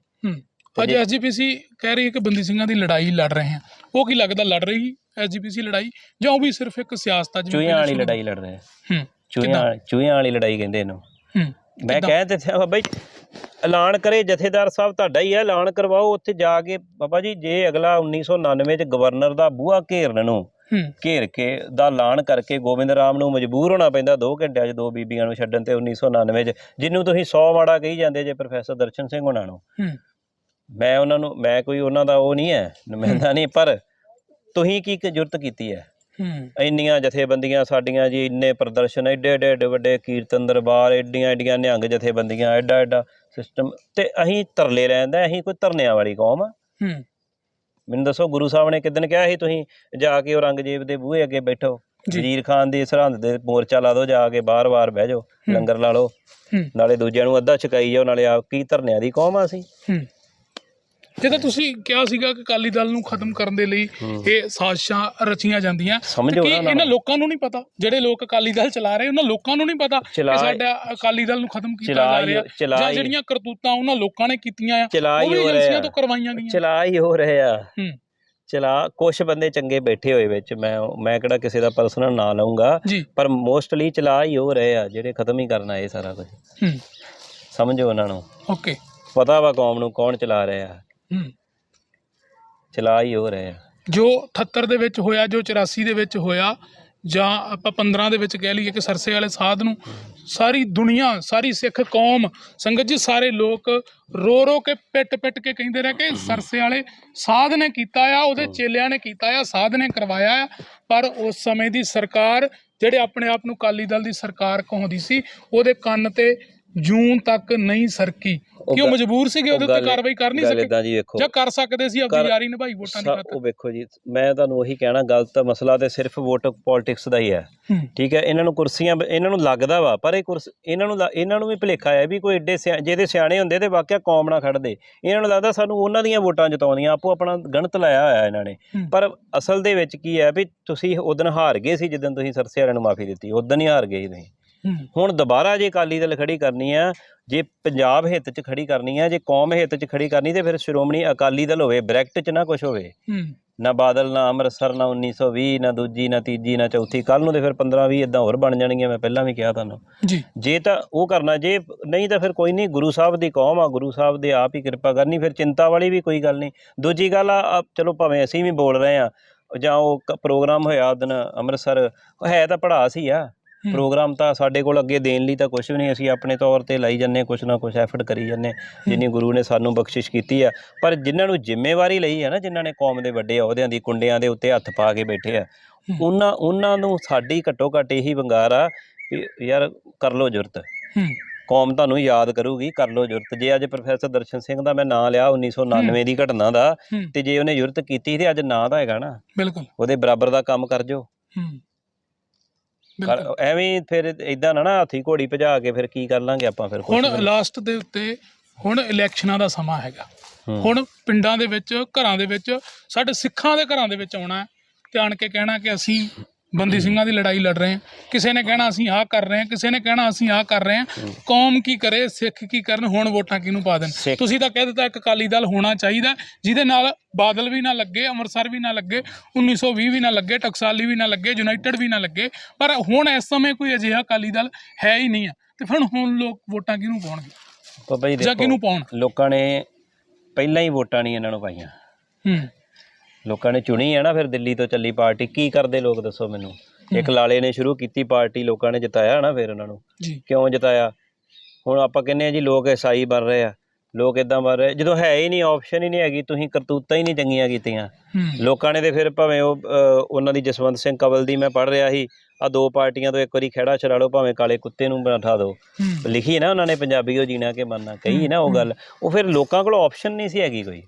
[SPEAKER 2] ਅੱਜ ਐਸਜੀਪੀਸੀ ਕਹਿ ਰਹੀ ਹੈ ਕਿ ਬੰਦੀ ਸਿੰਘਾਂ ਦੀ ਲੜਾਈ ਲੜ ਰਹੇ ਹਨ। ਉਹ ਕੀ ਲੱਗਦਾ ਲੜ ਰਹੀ ਐਸਜੀਪੀਸੀ ਲੜਾਈ? ਜਾਂ ਉਹ ਵੀ ਸਿਰਫ ਇੱਕ ਸਿਆਸਤ ਆ ਜਿਵੇਂ
[SPEAKER 1] ਚੂਹਿਆਂ ਵਾਲੀ ਲੜਾਈ ਲੜ ਰਹੇ।
[SPEAKER 2] ਹੂੰ
[SPEAKER 1] ਚੂਹਿਆਂ ਚੂਹਿਆਂ ਵਾਲੀ ਲੜਾਈ ਕਹਿੰਦੇ ਇਹਨੂੰ।
[SPEAKER 2] ਹੂੰ
[SPEAKER 1] ਮੈਂ? ਕਹਿ ਦਿੱਤਾ ਬਾਬਾ ਜੀ ਐਲਾਨ ਕਰੇ ਜਥੇਦਾਰ ਸਾਹਿਬ ਤੁਹਾਡਾ ਹੀ ਹੈ ਐਲਾਨ ਕਰਵਾਓ। ਉੱਥੇ ਜਾ ਕੇ ਬਾਬਾ ਜੀ ਜੇ ਅਗਲਾ 1999 ਚ ਗਵਰਨਰ ਦਾ ਬੂਹਾ ਘੇਰਨ ਨੂੰ
[SPEAKER 2] ਹੂੰ।
[SPEAKER 1] ਘੇਰ ਕੇ ਦਾ ਐਲਾਨ ਕਰਕੇ ਗੋਬਿੰਦ ਰਾਮ ਨੂੰ ਮਜਬੂਰ ਹੋਣਾ ਪੈਂਦਾ 2 ਘੰਟਿਆਂ 'ਚ ਦੋ ਬੀਬੀਆਂ ਨੂੰ ਛੱਡਣ ਤੇ 1999 'ਚ ਜਿਹਨੂੰ ਤੁਸੀਂ 100 ਮਾੜਾ ਕਹੀ ਜਾਂਦੇ ਜੇ ਪ੍ਰੋਫੈਸਰ ਦਰਸ਼ਨ ਸਿੰਘ ਹੋਣਾ ਨੂੰ।
[SPEAKER 2] ਹੂੰ।
[SPEAKER 1] ਮੈਂ ਉਹਨਾਂ ਨੂੰ ਮੈਂ ਕੋਈ ਉਹਨਾਂ ਦਾ ਉਹ ਨਹੀਂ ਹੈ ਨੁਮਾਇੰਦਾ ਨਹੀਂ ਪਰ ਤੁਸੀਂ ਕੀ ਜੁਰਤ ਕੀਤੀ ਹੈ?
[SPEAKER 2] ਹੂੰ।
[SPEAKER 1] ਇੰਨੀਆਂ ਜਥੇਬੰਦੀਆਂ ਸਾਡੀਆਂ ਜੀ ਇੰਨੇ ਪ੍ਰਦਰਸ਼ਨ ਐਡੇ ਐਡੇ ਐਡੇ ਵੱਡੇ ਕੀਰਤਨ ਦਰਬਾਰ ਐਡੀਆਂ ਐਡੀਆਂ ਨਿਹੰਗ ਜਥੇਬੰਦੀਆਂ ਐਡਾ ਐਡਾ ਸਿਸਟਮ ਤੇ ਅਸੀਂ ਤਰਲੇ ਲੈਂਦਾ ਅਸੀਂ ਕੋਈ ਧਰਨਿਆਂ ਵਾਲੀ ਕੌਮ ਆ।
[SPEAKER 2] ਹੂੰ।
[SPEAKER 1] ਮੈਨੂੰ ਦੱਸੋ ਗੁਰੂ ਸਾਹਿਬ ਨੇ ਕਿਦਨ ਕਿਹਾ ਸੀ ਤੁਸੀਂ ਜਾ ਕੇ ਔਰੰਗਜ਼ੇਬ ਦੇ ਬੂਹੇ ਅੱਗੇ ਬੈਠੋ। ਵਜ਼ੀਰ ਖਾਨ ਦੀ ਸਰਹੰਦ ਦੇ ਮੋਰਚਾ ਲਾ ਦਿਓ ਜਾ ਕੇ ਬਾਰ-ਬਾਰ ਬਹਿ ਜਾਓ। ਲੰਗਰ ਲਾ ਲਓ। ਨਾਲੇ ਦੂਜਿਆਂ ਨੂੰ ਅੱਧਾ ਛਕਾਈ ਜਾਓ ਨਾਲੇ ਆਪ ਕੀ ਧਰਨਿਆਂ ਦੀ ਕੌਮ ਆ
[SPEAKER 2] ਹੂੰ। ਜਦੋਂ ਤੁਸੀਂ ਕਿਹਾ ਸੀਗਾ ਕਿ ਅਕਾਲੀ ਦਲ ਨੂੰ ਖਤਮ ਕਰਨ ਦੇ ਲਈ। ਇਹ ਸਾਜ਼ਿਸ਼ਾਂ ਰਚੀਆਂ ਜਾਂਦੀਆਂ।
[SPEAKER 1] ਸਮਝੋ
[SPEAKER 2] ਕਿ ਇਹਨਾਂ। ਲੋਕਾਂ ਨੂੰ ਨਹੀਂ ਪਤਾ? ਜਿਹੜੇ ਲੋਕ ਅਕਾਲੀ ਦਲ ਚਲਾ ਰਹੇ ਉਹਨਾਂ ਲੋਕਾਂ ਨੂੰ ਨਹੀਂ ਪਤਾ ਕਿ ਸਾਡਾ ਅਕਾਲੀ ਦਲ ਨੂੰ ਖਤਮ ਕੀਤਾ ਜਾ ਰਿਹਾ। ਜਾਂ ਜਿਹੜੀਆਂ ਕਰਤੂਤਾਂ ਉਹਨਾਂ ਲੋਕਾਂ ਨੇ ਕੀਤੀਆਂ ਆ ਉਹ ਵੀ ਏਜੰਸੀਆਂ ਤੋਂ ਕਰਵਾਈਆਂ ਗਈਆਂ।
[SPEAKER 1] ਚਲਾ ਹੀ ਹੋ ਰਹੇ ਆ।
[SPEAKER 2] ਹੂੰ।
[SPEAKER 1] ਚਲਾ ਕੁਝ ਬੰਦੇ ਚੰਗੇ ਬੈਠੇ ਹੋਏ ਵਿੱਚ ਮੈਂ ਮੈਂ ਕਿਹੜਾ ਕਿਸੇ ਦਾ ਪਰਸਨਲ ਨਾਂ ਲਵਾਂਗਾ ਪਰ ਮੋਸਟਲੀ ਚਲਾ ਹੀ ਹੋ ਰਹੇ ਆ ਜਿਹੜੇ ਖਤਮ ਹੀ ਕਰਨਾ ਇਹ ਸਾਰਾ ਕੁਝ ਸਮਝੋ ਉਹਨਾਂ ਨੂੰ।
[SPEAKER 2] ਓਕੇ।
[SPEAKER 1] ਪਤਾ ਵਾ ਕੌਮ ਨੂੰ ਕੌਣ ਚਲਾ ਰਿਹਾ।
[SPEAKER 2] ਹੂੰ।
[SPEAKER 1] ਚਲਾ ਹੀ ਹੋ ਰਹੇ ਆ।
[SPEAKER 2] ਜੋ 78 ਦੇ ਵਿੱਚ ਹੋਇਆ ਜੋ 84 ਦੇ ਵਿੱਚ ਹੋਇਆ ਜਾਂ ਆਪਾਂ 15 ਦੇ ਵਿੱਚ ਕਹਿ ਲਈਏ ਕਿ ਸਰਸੇ ਵਾਲੇ ਸਾਧ ਨੂੰ ਸਾਰੀ ਦੁਨੀਆ ਸਾਰੀ ਸਿੱਖ ਕੌਮ ਸੰਗਤ ਜੀ ਸਾਰੇ ਲੋਕ ਰੋ ਰੋ ਕੇ ਪਿੱਟ ਪਿੱਟ ਕੇ ਕਹਿੰਦੇ ਰਹੇ ਕਿ ਸਰਸੇ ਵਾਲੇ ਸਾਧ ਨੇ ਕੀਤਾ ਆ ਉਹਦੇ ਚੇਲਿਆਂ ਨੇ ਕੀਤਾ ਆ ਸਾਧ ਨੇ ਕਰਵਾਇਆ ਆ ਪਰ ਉਸ ਸਮੇਂ ਦੀ ਸਰਕਾਰ ਜਿਹੜੇ ਆਪਣੇ ਆਪ ਨੂੰ ਅਕਾਲੀ ਦਲ ਦੀ ਸਰਕਾਰ ਕਹਾਉਂਦੀ ਸੀ ਉਹਦੇ ਕੰਨ ਤੇ ਜੂਨ ਤੱਕ ਨਹੀਂ ਸਰਕੀ। ਕਿ ਉਹ ਮਜਬੂਰ ਸੀਗੇ ਉਹਦੇ ਉੱਤੇ ਕਾਰਵਾਈ ਕਰ ਨਹੀਂ ਸਕੇ
[SPEAKER 1] ਜੀ
[SPEAKER 2] ਕਰ ਸਕਦੇ ਸੀ ਆਪਣੀ ਯਾਰੀ ਨਿਭਾਈ ਵੋਟਾਂ ਦੀ ਖਾਤਰ?
[SPEAKER 1] ਉਹ ਵੇਖੋ ਜੀ ਮੈਂ ਤੁਹਾਨੂੰ ਉਹੀ ਕਹਿਣਾ ਗਲਤ ਮਸਲਾ ਤੇ ਸਿਰਫ ਵੋਟ ਪੋਲਿਟਿਕਸ ਦਾ ਹੀ ਹੈ। ਠੀਕ ਹੈ ਇਹਨਾਂ ਨੂੰ ਕੁਰਸੀਆਂ ਇਹਨਾਂ ਨੂੰ ਲੱਗਦਾ ਵਾ ਪਰ ਇਹ ਕੁਰਸ ਇਹਨਾਂ ਨੂੰ ਇਹਨਾਂ ਨੂੰ ਵੀ ਭੁਲੇਖਾ ਹੈ ਵੀ ਕੋਈ ਏਡੇ ਸਿਆ- ਜਿਹਦੇ ਸਿਆਣੇ ਹੁੰਦੇ ਤੇ ਵਾਕਿਆ ਕੌਮ ਨਾ ਖੜਦੇ ਇਹਨਾਂ ਨੂੰ ਲੱਗਦਾ ਸਾਨੂੰ ਉਹਨਾਂ ਦੀਆਂ ਵੋਟਾਂ ਜਿਤਾਉਂਦੀਆਂ ਆਪੋ ਆਪਣਾ ਗਣਤ ਲਾਇਆ ਹੋਇਆ ਇਹਨਾਂ ਨੇ। ਪਰ ਅਸਲ ਦੇ ਵਿੱਚ ਕੀ ਹੈ ਵੀ ਤੁਸੀਂ ਉਦੋਂ ਹਾਰ ਗਏ ਸੀ ਜਦੋਂ ਤੁਸੀਂ ਸਰਸੇ ਵਾਲਿਆਂ ਨੂੰ ਮਾਫੀ ਦਿੱਤੀ ਉਦੋਂ ਹੀ ਹਾਰ ਗਏ ਸੀ ਤੁਸੀਂ। ਹੁਣ ਦੁਬਾਰਾ ਜੇ ਅਕਾਲੀ ਦਲ ਖੜੀ ਕਰਨੀ ਆ ਜੇ ਪੰਜਾਬ ਹਿੱਤ 'ਚ ਖੜੀ ਕਰਨੀ ਆ ਜੇ ਕੌਮ ਹਿੱਤ 'ਚ ਖੜੀ ਕਰਨੀ ਤੇ ਫਿਰ ਸ਼੍ਰੋਮਣੀ ਅਕਾਲੀ ਦਲ ਹੋਵੇ ਬ੍ਰੈਕਟ 'ਚ ਨਾ ਕੁਝ ਹੋਵੇ।
[SPEAKER 2] ਹੂੰ,
[SPEAKER 1] ਨਾ ਬਾਦਲ ਨਾ ਅੰਮ੍ਰਿਤਸਰ ਨਾ 1920 ਨਾ ਦੂਜੀ ਨਾ ਤੀਜੀ ਨਾ ਚੌਥੀ ਕੱਲ ਨੂੰ ਤੇ ਫਿਰ 15 20 ਇਦਾਂ ਹੋਰ ਬਣ ਜਾਣਗੀਆਂ ਮੈਂ ਪਹਿਲਾਂ ਵੀ ਕਿਹਾ ਤੁਹਾਨੂੰ।
[SPEAKER 2] ਜੀ।
[SPEAKER 1] ਜੇ ਤਾਂ ਉਹ ਕਰਨਾ ਜੇ ਨਹੀਂ ਤਾਂ ਫਿਰ ਕੋਈ ਨਹੀਂ ਗੁਰੂ ਸਾਹਿਬ ਦੀ ਕੌਮ ਆ ਗੁਰੂ ਸਾਹਿਬ ਦੇ ਆਪ ਹੀ ਕਿਰਪਾ ਕਰਨੀ ਫਿਰ ਚਿੰਤਾ ਵਾਲੀ ਵੀ ਕੋਈ ਗੱਲ ਨਹੀਂ। ਦੂਜੀ ਗੱਲ ਆ ਚਲੋ ਭਾਵੇਂ ਅਸੀਂ ਵੀ ਬੋਲ ਰਹੇ ਆ ਜਾਂ ਉਹ ਪ੍ਰੋਗਰਾਮ ਹੋਇਆ ਉਦਣ ਅੰਮ੍ਰਿਤਸਰ ਹੈ ਤਾਂ ਪੜ੍ਹਾ ਸੀ ਆ।
[SPEAKER 2] ਹੂੰ,
[SPEAKER 1] ਪ੍ਰੋਗਰਾਮ ਤਾਂ ਸਾਡੇ ਕੋਲ ਅੱਗੇ ਦੇਣ ਲਈ ਤਾਂ ਕੁਝ ਵੀ ਨਹੀਂ ਅਸੀਂ ਆਪਣੇ ਤੌਰ ਤੇ ਲਾਈ ਜੰਨੇ ਕੁਛ ਨਾ ਕੁਛ ਐਫਰਟ ਕਰੀ ਜੰਨੇ ਜਿੰਨੀ ਗੁਰੂ ਨੇ ਸਾਨੂੰ ਬਖਸ਼ਿਸ਼ ਕੀਤੀ ਆ। ਪਰ ਜਿਨ੍ਹਾਂ ਨੂੰ ਜ਼ਿੰਮੇਵਾਰੀ ਲਈ ਆ ਨਾ ਜਿਨ੍ਹਾਂ ਨੇ ਕੌਮ ਦੇ ਵੱਡੇ ਅਹੁਦਿਆਂ ਦੀ ਕੁੰਡਿਆਂ ਦੇ ਉੱਤੇ ਹੱਥ ਪਾ ਕੇ ਬੈਠੇ ਆ
[SPEAKER 2] ਹੂੰ।
[SPEAKER 1] ਉਹਨਾਂ ਉਹਨਾਂ ਨੂੰ ਸਾਡੀ ਘੱਟੋ ਘੱਟ ਇਹੀ ਵੰਗਾਰ ਆ ਵੀ ਯਾਰ ਕਰ ਲੋ ਜੁਰਤ।
[SPEAKER 2] ਹੂੰ,
[SPEAKER 1] ਕੌਮ ਤੁਹਾਨੂੰ ਯਾਦ ਕਰੂਗੀ ਕਰ ਲੋ ਜੁਰਤ। ਜੇ ਅੱਜ ਪ੍ਰੋਫੈਸਰ ਦਰਸ਼ਨ ਸਿੰਘ ਦਾ ਮੈਂ ਨਾਂ ਲਿਆ 1999 ਦੀ ਘਟਨਾ ਦਾ
[SPEAKER 2] ਹੂੰ,
[SPEAKER 1] ਤੇ ਜੇ ਉਹਨੇ ਜੁਰਤ ਕੀਤੀ ਤੇ ਅੱਜ ਨਾਂ ਦਾ ਹੈਗਾ ਨਾ।
[SPEAKER 2] ਬਿਲਕੁਲ।
[SPEAKER 1] ਉਹਦੇ ਬਰਾਬਰ ਦਾ ਕੰਮ ਕਰ ਜੋ
[SPEAKER 2] ਹੂੰ,
[SPEAKER 1] ਕਰ ਐਵੇਂ ਫਿਰ ਇਦਾਂ ਨਾ ਨਾ ਹਾਥੀ ਘੋੜੀ ਭਜਾ ਕੇ ਫਿਰ ਕੀ ਕਰ ਲਾਂਗੇ ਆਪਾਂ ਫਿਰ ਕੁਛ
[SPEAKER 2] ਹੁਣ
[SPEAKER 1] ਵੀ।
[SPEAKER 2] ਲਾਸਟ ਦੇ ਉੱਤੇ ਹੁਣ ਇਲੈਕਸ਼ਨਾਂ ਦਾ ਸਮਾਂ ਹੈਗਾ
[SPEAKER 1] ਹੂੰ।
[SPEAKER 2] ਹੁਣ ਪਿੰਡਾਂ ਦੇ ਵਿੱਚ ਘਰਾਂ ਦੇ ਵਿੱਚ ਸਾਡੇ ਸਿੱਖਾਂ ਦੇ ਘਰਾਂ ਦੇ ਵਿੱਚ ਆਉਣਾ ਹੈ ਤੇ ਆਣ ਕੇ ਕਹਿਣਾ ਕਿ ਅਸੀਂ ਬੰਦੀ ਸਿੰਘਾਂ ਦੀ ਲੜਾਈ ਲੜ ਰਹੇ ਹਾਂ। ਕਿਸੇ ਨੇ ਕਹਿਣਾ ਅਸੀਂ ਆਹ ਕਰ ਰਹੇ ਹਾਂ ਕਿਸੇ ਨੇ ਕਹਿਣਾ ਅਸੀਂ ਆਹ ਕਰ ਰਹੇ ਹਾਂ। ਕੌਮ ਕੀ ਕਰੇ ਸਿੱਖ ਕੀ ਕਰਨ ਹੁਣ ਵੋਟਾਂ ਕਿਹਨੂੰ ਪਾ ਦੇਣ?
[SPEAKER 1] ਸਿੱਖ-
[SPEAKER 2] ਤੁਸੀਂ ਤਾਂ ਕਹਿ ਦਿੱਤਾ ਇੱਕ ਅਕਾਲੀ ਦਲ ਹੋਣਾ ਚਾਹੀਦਾ ਜਿਹਦੇ ਨਾਲ ਬਾਦਲ ਵੀ ਨਾ ਲੱਗੇ ਅੰਮ੍ਰਿਤਸਰ ਵੀ ਨਾ ਲੱਗੇ 1920 ਵੀ ਨਾ ਲੱਗੇ ਟਕਸਾਲੀ ਵੀ ਨਾ ਲੱਗੇ ਯੂਨਾਈਟਿਡ ਵੀ ਨਾ ਲੱਗੇ। ਪਰ ਹੁਣ ਇਸ ਸਮੇਂ ਕੋਈ ਅਜਿਹਾ ਅਕਾਲੀ ਦਲ ਹੈ ਹੀ ਨਹੀਂ ਆ ਤੇ ਫਿਰ ਹੁਣ ਲੋਕ ਵੋਟਾਂ ਕਿਹਨੂੰ ਪਾਉਣਗੇ?
[SPEAKER 1] ਬਾਬਾ ਜੀ
[SPEAKER 2] ਜਾਂ ਕਿਹਨੂੰ
[SPEAKER 1] ਦੇਖੋ
[SPEAKER 2] ਪਾਉਣ?
[SPEAKER 1] ਲੋਕਾਂ ਨੇ ਪਹਿਲਾਂ ਹੀ ਵੋਟਾਂ ਨਹੀਂ ਇਹਨਾਂ ਨੂੰ ਪਾਈਆਂ।
[SPEAKER 2] ਹੂੰ।
[SPEAKER 1] ਲੋਕਾਂ ਨੇ ਚੁਣੀ ਹੈ ਨਾ ਫਿਰ ਦਿੱਲੀ ਤੋਂ ਚੱਲੀ ਪਾਰਟੀ। ਕੀ ਕਰਦੇ ਲੋਕ ਦੱਸੋ ਮੈਨੂੰ? ਇੱਕ ਲਾਲੇ ਨੇ ਸ਼ੁਰੂ ਕੀਤੀ ਪਾਰਟੀ ਲੋਕਾਂ ਨੇ ਜਿਤਾਇਆ ਨਾ ਫਿਰ ਉਹਨਾਂ ਨੂੰ। ਕਿਉਂ ਜਿਤਾਇਆ? ਹੁਣ ਆਪਾਂ ਕਹਿੰਦੇ ਆ ਜੀ ਲੋਕ ਈਸਾਈ ਬਣ ਰਹੇ ਆ। ਲੋਕ ਇਦਾਂ ਬਣ ਰਹੇ ਜਦੋਂ ਹੈ ਹੀ ਨਹੀਂ ਆਪਸ਼ਨ ਹੀ ਨਹੀਂ ਹੈਗੀ ਤੁਸੀਂ ਕਰਤੂਤਾਂ ਹੀ ਨਹੀਂ ਚੰਗੀਆਂ ਕੀਤੀਆਂ। ਲੋਕਾਂ ਨੇ ਤੇ ਫਿਰ ਭਾਵੇਂ ਉਹ ਉਹਨਾਂ ਦੀ ਜਸਵੰਤ ਸਿੰਘ ਕਵਲ ਦੀ ਮੈਂ ਪੜ੍ਹ ਰਿਹਾ ਸੀ ਆ ਦੋ ਪਾਰਟੀਆਂ ਤੋਂ ਇੱਕ ਵਾਰੀ ਖਹਿੜਾ ਛੜਾ ਲਓ ਭਾਵੇਂ ਕਾਲੇ ਕੁੱਤੇ ਨੂੰ ਬਿਠਾ ਦਿਓ। ਲਿਖੀ ਨਾ ਉਹਨਾਂ ਨੇ ਪੰਜਾਬੀ ਉਹ ਜੀਣਾ ਕੇ ਮਰਨਾ ਕਹੀ ਨਾ ਉਹ ਗੱਲ। ਉਹ ਫਿਰ ਲੋਕਾਂ ਕੋਲ ਆਪਸ਼ਨ ਨਹੀਂ ਸੀ ਹੈਗੀ ਕੋਈ।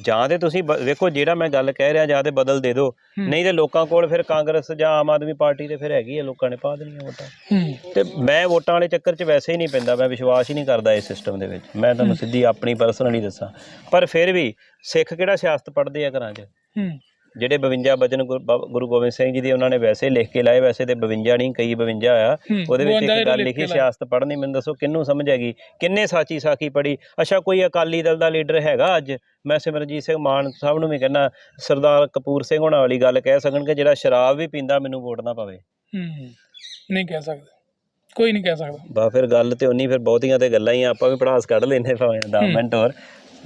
[SPEAKER 1] ਜਾਂ ਤੇ ਤੁਸੀਂ ਵੇਖੋ ਜਿਹੜਾ ਮੈਂ ਗੱਲ ਕਹਿ ਰਿਹਾ ਜਾਂ ਤੇ ਬਦਲ ਦੇ ਦਿਓ। ਨਹੀਂ ਤੇ ਲੋਕਾਂ ਕੋਲ ਫਿਰ ਕਾਂਗਰਸ ਜਾਂ ਆਮ ਆਦਮੀ ਪਾਰਟੀ ਤੇ ਫਿਰ ਹੈਗੀ ਹੈ ਲੋਕਾਂ ਨੇ ਪਾ ਦੇਣੀਆਂ ਵੋਟਾਂ। ਤੇ ਮੈਂ ਵੋਟਾਂ ਵਾਲੇ ਚੱਕਰ 'ਚ ਵੈਸੇ ਹੀ ਨਹੀਂ ਪੈਂਦਾ ਮੈਂ ਵਿਸ਼ਵਾਸ ਹੀ ਨਹੀਂ ਕਰਦਾ ਇਸ ਸਿਸਟਮ ਦੇ ਵਿੱਚ। ਮੈਂ ਤੁਹਾਨੂੰ ਸਿੱਧੀ ਆਪਣੀ ਪਰਸਨਲੀ ਦੱਸਾਂ। ਪਰ ਫਿਰ ਵੀ ਸਿੱਖ ਕਿਹੜਾ ਸਿਆਸਤ ਪੜ੍ਹਦੇ ਆ ਘਰਾਂ 'ਚ? ਜਿਹੜੇ 52 ਬਚਨ ਗੁਰ- ਗੋਬਿੰਦ ਸਿੰਘ ਜੀ ਦੇ ਉਹਨਾਂ ਨੇ ਵੈਸੇ ਲਿਖ ਕੇ ਲਾਏ ਵੈਸੇ ਤੇ 52 ਨਹੀਂ ਕਈ 52 ਆ ਉਹਦੇ ਵਿੱਚ
[SPEAKER 2] 52
[SPEAKER 1] ਇੱਕ ਗੱਲ
[SPEAKER 2] ਲਿਖ।
[SPEAKER 1] ਸਿਆਸਤ ਪੜ੍ਹਨੀ ਮੈਨੂੰ ਦੱਸੋ ਕਿੰਨੂੰ ਸਮਝ ਹੈਗੀ? ਕਿੰਨੇ ਸਾਚੀ ਸਾਖੀ ਪੜੀ ਅੱਛਾ ਕੋਈ ਅਕਾਲੀ ਦਲ ਦਾ ਲੀਡਰ ਹੈਗਾ ਅੱਜ? ਮੈਂ ਸਿਮਰਜੀਤ ਸਿੰਘ ਮਾਨ ਸਾਹਿਬ ਨੂੰ ਵੀ ਕਹਿੰਦਾ ਸਰਦਾਰ ਕਪੂਰ ਸਿੰਘ ਹੋਣਾ ਵਾਲੀ ਗੱਲ ਕਹਿ ਸਕਣ ਕਿ ਜਿਹੜਾ ਸ਼ਰਾਬ ਵੀ ਪੀਂਦਾ ਮੈਨੂੰ ਵੋਟ ਨਾ ਪਵੇ।
[SPEAKER 2] ਹੂੰ ਨਹੀਂ ਕਹਿ ਸਕਦੇ। ਕੋਈ ਨਹੀਂ ਕਹਿ ਸਕਦਾ।
[SPEAKER 1] ਬਾ ਫਿਰ ਗੱਲ ਤੇ ਉਨੀ ਫਿਰ ਬਹੁਤੀਆਂ ਤੇ ਗੱਲਾਂ ਹੀ ਆਪਾਂ ਵੀ ਪੜਾਸ ਕੱਢ ਲੈਨੇ ਭਾਵੇਂ 10
[SPEAKER 2] ਹੂੰ।
[SPEAKER 1] ਮਿੰਟ ਹੋਰ।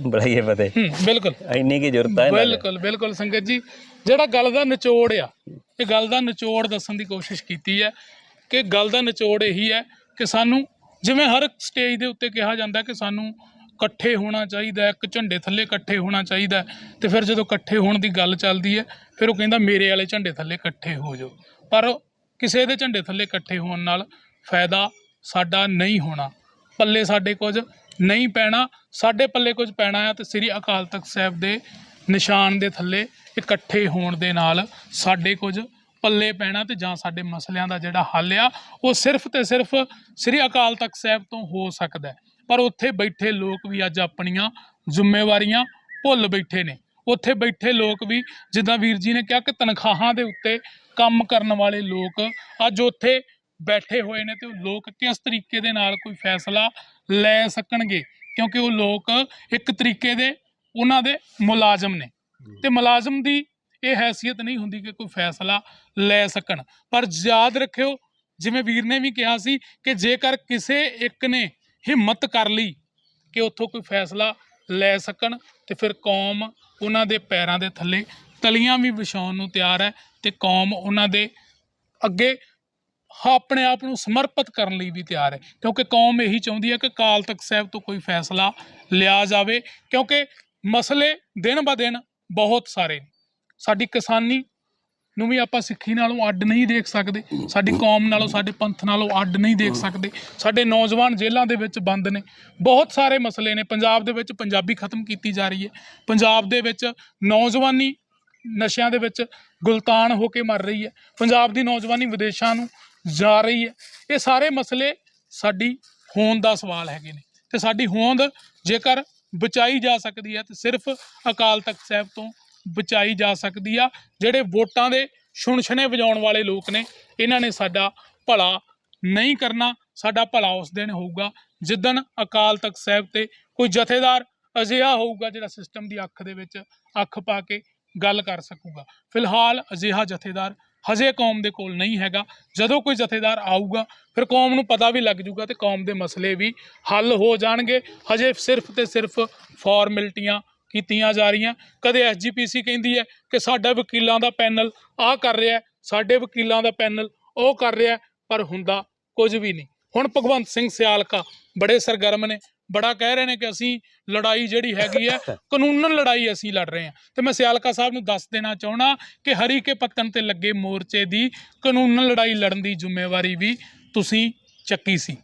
[SPEAKER 1] ਬੜਾਈਏ ਪਤੇ
[SPEAKER 2] ਹੂੰ ਬਿਲਕੁਲ।
[SPEAKER 1] ਇੰਨੀ ਕੀ ਜ਼ਰੂਰਤ ਹੈ ਇਹਨਾਂ ਦੀ।
[SPEAKER 2] ਬਿਲਕੁਲ ਬਿਲਕੁਲ ਸੰਗਤ ਜੀ ਜਿਹੜਾ ਗੱਲ ਦਾ ਨਿਚੋੜ ਆ ਇਹ ਗੱਲ ਦਾ ਨਿਚੋੜ ਦੱਸਣ ਦੀ ਕੋਸ਼ਿਸ਼ ਕੀਤੀ ਹੈ ਕਿ ਗੱਲ ਦਾ ਨਿਚੋੜ ਇਹੀ ਹੈ ਕਿ ਸਾਨੂੰ ਜਿਵੇਂ ਹਰ ਸਟੇਜ ਦੇ ਉੱਤੇ ਕਿਹਾ ਜਾਂਦਾ ਕਿ ਸਾਨੂੰ ਇਕੱਠੇ ਹੋਣਾ ਚਾਹੀਦਾ ਹੈ, ਇੱਕ ਝੰਡੇ ਥੱਲੇ ਇਕੱਠੇ ਹੋਣਾ ਚਾਹੀਦਾ ਹੈ, ਤੇ ਫਿਰ ਜਦੋਂ ਇਕੱਠੇ ਹੋਣ ਦੀ ਗੱਲ ਚੱਲਦੀ ਹੈ ਫਿਰ ਉਹ ਕਹਿੰਦਾ ਮੇਰੇ ਵਾਲੇ ਝੰਡੇ ਥੱਲੇ ਇਕੱਠੇ ਹੋ ਜਾਓ। ਪਰ ਕਿਸੇ ਦੇ ਝੰਡੇ ਥੱਲੇ ਇਕੱਠੇ ਹੋਣ ਨਾਲ ਫਾਇਦਾ ਸਾਡਾ ਨਹੀਂ ਹੋਣਾ। ਪੱਲੇ ਸਾਡੇ ਕੁਝ ਨਹੀਂ ਪੈਣਾ, ਸਾਡੇ ਪੱਲੇ ਕੁਝ ਪੈਣਾ ਆ ਤੇ ਸ੍ਰੀ ਅਕਾਲ ਤਖਤ ਸਾਹਿਬ ਦੇ ਨਿਸ਼ਾਨ ਦੇ ਥੱਲੇ ਇਕੱਠੇ ਹੋਣ ਦੇ ਨਾਲ ਸਾਡੇ ਕੁਝ ਪੱਲੇ ਪੈਣਾ ਤੇ ਜਾਂ ਸਾਡੇ ਮਸਲਿਆਂ ਦਾ ਜਿਹੜਾ ਹੱਲ ਆ, ਉਹ ਸਿਰਫ ਤੇ ਸਿਰਫ ਸ੍ਰੀ ਅਕਾਲ ਤਖਤ ਸਾਹਿਬ ਤੋਂ ਹੋ ਸਕਦਾ ਹੈ। ਪਰ ਉੱਥੇ ਬੈਠੇ ਲੋਕ ਵੀ ਅੱਜ ਆਪਣੀਆਂ ਜ਼ਿੰਮੇਵਾਰੀਆਂ ਭੁੱਲ ਬੈਠੇ ਨੇ ਉੱਥੇ ਬੈਠੇ ਲੋਕ ਵੀ ਜਿੱਦਾਂ ਵੀਰ ਜੀ ਨੇ ਕਿਹਾ ਕਿ ਤਨਖਾਹਾਂ ਦੇ ਉੱਤੇ ਕੰਮ ਕਰਨ ਵਾਲੇ ਲੋਕ ਅੱਜ ਉੱਥੇ ਬੈਠੇ ਹੋਏ ਨੇ ਤੇ ਉਹ ਲੋਕ ਕਿਸ ਤਰੀਕੇ ਦੇ ਨਾਲ ਕੋਈ ਫੈਸਲਾ ਲੈ ਸਕਣਗੇ। ਕਿਉਂਕਿ ਉਹ ਲੋਕ ਇੱਕ ਤਰੀਕੇ ਦੇ ਉਹਨਾਂ ਦੇ ਮੁਲਾਜ਼ਮ ਨੇ। ਤੇ ਮੁਲਾਜ਼ਮ ਦੀ ਇਹ ਹੈਸੀਅਤ ਨਹੀਂ ਹੁੰਦੀ ਕਿ ਕੋਈ ਫੈਸਲਾ ਲੈ ਸਕਣ। ਪਰ ਯਾਦ ਰੱਖਿਓ ਜਿਵੇਂ ਵੀਰ ਨੇ ਵੀ ਕਿਹਾ ਸੀ ਕਿ ਜੇਕਰ ਕਿਸੇ ਇੱਕ ਨੇ ਹਿੰਮਤ ਕਰ ਲਈ ਕਿ ਉੱਥੋਂ ਕੋਈ ਫੈਸਲਾ ਲੈ ਸਕਣ ਤੇ ਫਿਰ ਕੌਮ ਉਹਨਾਂ ਦੇ ਪੈਰਾਂ ਦੇ ਥੱਲੇ ਤਲੀਆਂ ਵੀ ਵਿਛਾਉਣ ਨੂੰ ਤਿਆਰ ਹੈ ਤੇ ਕੌਮ ਉਹਨਾਂ ਦੇ ਅੱਗੇ ਆਪਣੇ ਆਪ ਨੂੰ ਸਮਰਪਿਤ ਕਰਨ ਲਈ ਵੀ ਤਿਆਰ ਹੈ। ਕਿਉਂਕਿ ਕੌਮ ਇਹੀ ਚਾਹੁੰਦੀ ਹੈ ਕਿ ਕਾਲ ਤਖਤ ਸਾਹਿਬ ਤੋਂ ਕੋਈ ਫੈਸਲਾ ਲਿਆ ਜਾਵੇ, ਕਿਉਂਕਿ ਮਸਲੇ ਦਿਨ ਬ ਦਿਨ ਬਹੁਤ ਸਾਰੇ ਸਾਡੀ ਕਿਸਾਨੀ ਨੂੰ ਵੀ ਆਪਾਂ ਸਿੱਖੀ ਨਾਲੋਂ ਅੱਡ ਨਹੀਂ ਦੇਖ ਸਕਦੇ, ਸਾਡੀ ਕੌਮ ਨਾਲੋਂ, ਸਾਡੇ ਪੰਥ ਨਾਲੋਂ ਅੱਡ ਨਹੀਂ ਦੇਖ ਸਕਦੇ, ਸਾਡੇ ਨੌਜਵਾਨ ਜੇਲ੍ਹਾਂ ਦੇ ਵਿੱਚ ਬੰਦ ਨੇ। ਬਹੁਤ ਸਾਰੇ ਮਸਲੇ ਨੇ, ਪੰਜਾਬ ਦੇ ਵਿੱਚ ਪੰਜਾਬੀ ਖਤਮ ਕੀਤੀ ਜਾ ਰਹੀ ਹੈ। ਪੰਜਾਬ ਦੇ ਵਿੱਚ ਨੌਜਵਾਨੀ ਨਸ਼ਿਆਂ ਦੇ ਵਿੱਚ ਗੁਲਤਾਨ ਹੋ ਕੇ ਮਰ ਰਹੀ ਹੈ। ਪੰਜਾਬ ਦੀ ਨੌਜਵਾਨੀ ਵਿਦੇਸ਼ਾਂ ਨੂੰ ਜਾ ਰਹੀ ਹੈ। ਇਹ ਸਾਰੇ ਮਸਲੇ ਸਾਡੀ ਹੋਂਦ ਦਾ ਸਵਾਲ ਹੈਗੇ ਨੇ ਤੇ ਸਾਡੀ ਹੋਂਦ ਜੇਕਰ ਬਚਾਈ ਜਾ ਸਕਦੀ ਹੈ ਤੇ ਸਿਰਫ ਅਕਾਲ ਤਖਤ ਸਾਹਿਬ ਤੋਂ ਬਚਾਈ ਜਾ ਸਕਦੀ ਆ, ਜਿਹੜੇ ਵੋਟਾਂ ਦੇ ਛੁਣਛਣੇ ਵਜਾਉਣ ਵਾਲੇ ਲੋਕ ਨੇ, ਇਹਨਾਂ ਨੇ ਸਾਡਾ ਭਲਾ ਨਹੀਂ ਕਰਨਾ, ਸਾਡਾ ਭਲਾ ਉਸ ਦਿਨ ਹੋਊਗਾ ਜਿੱਦਣ ਅਕਾਲ ਤਖਤ ਸਾਹਿਬ ਤੇ ਕੋਈ ਜਥੇਦਾਰ ਅਜਿਹਾ ਹੋਊਗਾ ਜਿਹੜਾ ਸਿਸਟਮ ਦੀ ਅੱਖ ਦੇ ਵਿੱਚ ਅੱਖ ਪਾ ਕੇ ਗੱਲ ਕਰ ਸਕੂਗਾ। ਫਿਲਹਾਲ ਅਜਿਹਾ ਜਥੇਦਾਰ ਹਜੇ ਕੌਮ ਦੇ ਕੋਲ ਨਹੀਂ ਹੈਗਾ। ਜਦੋਂ ਕੋਈ ਜਥੇਦਾਰ ਆਊਗਾ, ਫਿਰ ਕੌਮ ਨੂੰ ਪਤਾ ਵੀ ਲੱਗ ਜੂਗਾ ਤੇ ਕੌਮ ਦੇ ਮਸਲੇ ਵੀ ਹੱਲ ਹੋ ਜਾਣਗੇ। ਹਜੇ ਸਿਰਫ ਤੇ ਸਿਰਫ ਫਾਰਮੈਲਿਟੀਆਂ ਕੀਤੀਆਂ ਜਾ ਰਹੀਆਂ। ਕਦੇ ਐਸਜੀਪੀਸੀ ਕਹਿੰਦੀ ਹੈ ਕਿ ਸਾਡਾ ਵਕੀਲਾਂ ਦਾ ਪੈਨਲ ਆਹ ਕਰ ਰਿਹਾ ਸਾਡੇ ਵਕੀਲਾਂ ਦਾ ਪੈਨਲ ਉਹ ਕਰ ਰਿਹਾ ਪਰ ਹੁੰਦਾ ਕੁਝ ਵੀ ਨਹੀਂ। ਹੁਣ ਭਗਵੰਤ ਸਿੰਘ ਸਿਆਲਕਾ ਬੜੇ ਸਰਗਰਮ ਨੇ। ਬੜਾ ਕਹਿ ਰਹੇ ਨੇ ਕਿ ਅਸੀਂ ਲੜਾਈ ਜਿਹੜੀ ਹੈਗੀ ਹੈ ਕਾਨੂੰਨਨ ਲੜਾਈ ਅਸੀਂ ਲੜ ਰਹੇ ਹਾਂ। ਤੇ ਮੈਂ ਸਿਆਲਕਾ ਸਾਹਿਬ ਨੂੰ ਦੱਸ ਦੇਣਾ ਚਾਹਣਾ ਕਿ ਹਰੀ ਕੇ ਪੱਤਨ ਤੇ ਲੱਗੇ ਮੋਰਚੇ ਦੀ ਕਾਨੂੰਨਨ ਲੜਾਈ ਲੜਨ ਦੀ ਜ਼ਿੰਮੇਵਾਰੀ ਵੀ ਤੁਸੀਂ ਚੱਕੀ ਸੀ।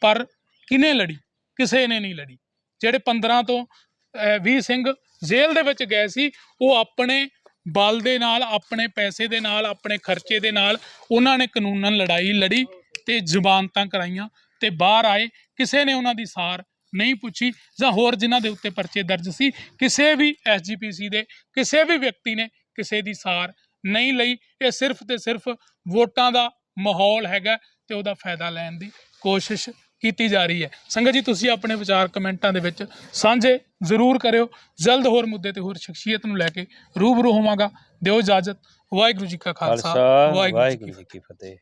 [SPEAKER 2] ਪਰ ਕਿਨੇ ਲੜੀ? ਕਿਸੇ ਨੇ ਨਹੀਂ ਲੜੀ। ਜਿਹੜੇ 15 ਤੋਂ ਅਹ, 20 ਸਿੰਘ ਜੇਲ੍ਹ ਦੇ ਵਿੱਚ ਗਏ ਸੀ ਉਹ ਆਪਣੇ ਬਲ ਦੇ ਨਾਲ ਆਪਣੇ ਪੈਸੇ ਦੇ ਨਾਲ ਆਪਣੇ ਖਰਚੇ ਦੇ ਨਾਲ ਉਹਨਾਂ ਨੇ ਕਾਨੂੰਨਨ ਲੜਾਈ ਲੜੀ ਤੇ ਜ਼ਮਾਨਤਾਂ ਕਰਾਈਆਂ ਤੇ ਬਾਹਰ ਆਏ। ਕਿਸੇ ਨੇ ਉਹਨਾਂ ਦੀ ਸਾਰ ਨਹੀਂ ਪੁੱਛੀ ਜਾਂ ਹੋਰ ਜਿਨ੍ਹਾਂ ਦੇ ਉੱਤੇ ਪਰਚੇ ਦਰਜ ਸੀ ਕਿਸੇ ਵੀ ਐਸਜੀਪੀਸੀ ਦੇ ਕਿਸੇ ਵੀ ਵਿਅਕਤੀ ਨੇ ਕਿਸੇ ਦੀ ਸਾਰ ਨਹੀਂ ਲਈ। ਇਹ ਸਿਰਫ ਤੇ ਸਿਰਫ ਵੋਟਾਂ ਦਾ ਮਾਹੌਲ ਹੈਗਾ ਤੇ ਉਹਦਾ ਫਾਇਦਾ ਲੈਣ ਦੀ ਕੋਸ਼ਿਸ਼ ਕੀਤੀ ਜਾ ਰਹੀ ਹੈ। ਸੰਗਤ ਜੀ ਤੁਸੀਂ ਆਪਣੇ ਵਿਚਾਰ ਕਮੈਂਟਾਂ ਦੇ ਵਿੱਚ ਸਾਂਝੇ ਜ਼ਰੂਰ ਕਰਿਓ। ਜਲਦ ਹੋਰ ਮੁੱਦੇ ਤੇ ਹੋਰ ਸ਼ਖਸੀਅਤ ਨੂੰ ਲੈ ਕੇ ਰੂਬਰੂ ਹੋਵਾਂਗਾ। ਦਿਓ ਇਜਾਜ਼ਤ। ਵਾਹਿਗੁਰੂ ਜੀ ਕਾ ਖਾਲਸਾ।
[SPEAKER 1] ਵਾਹਿਗੁਰੂ ਜੀ ਕੀ ਫਤਿਹ।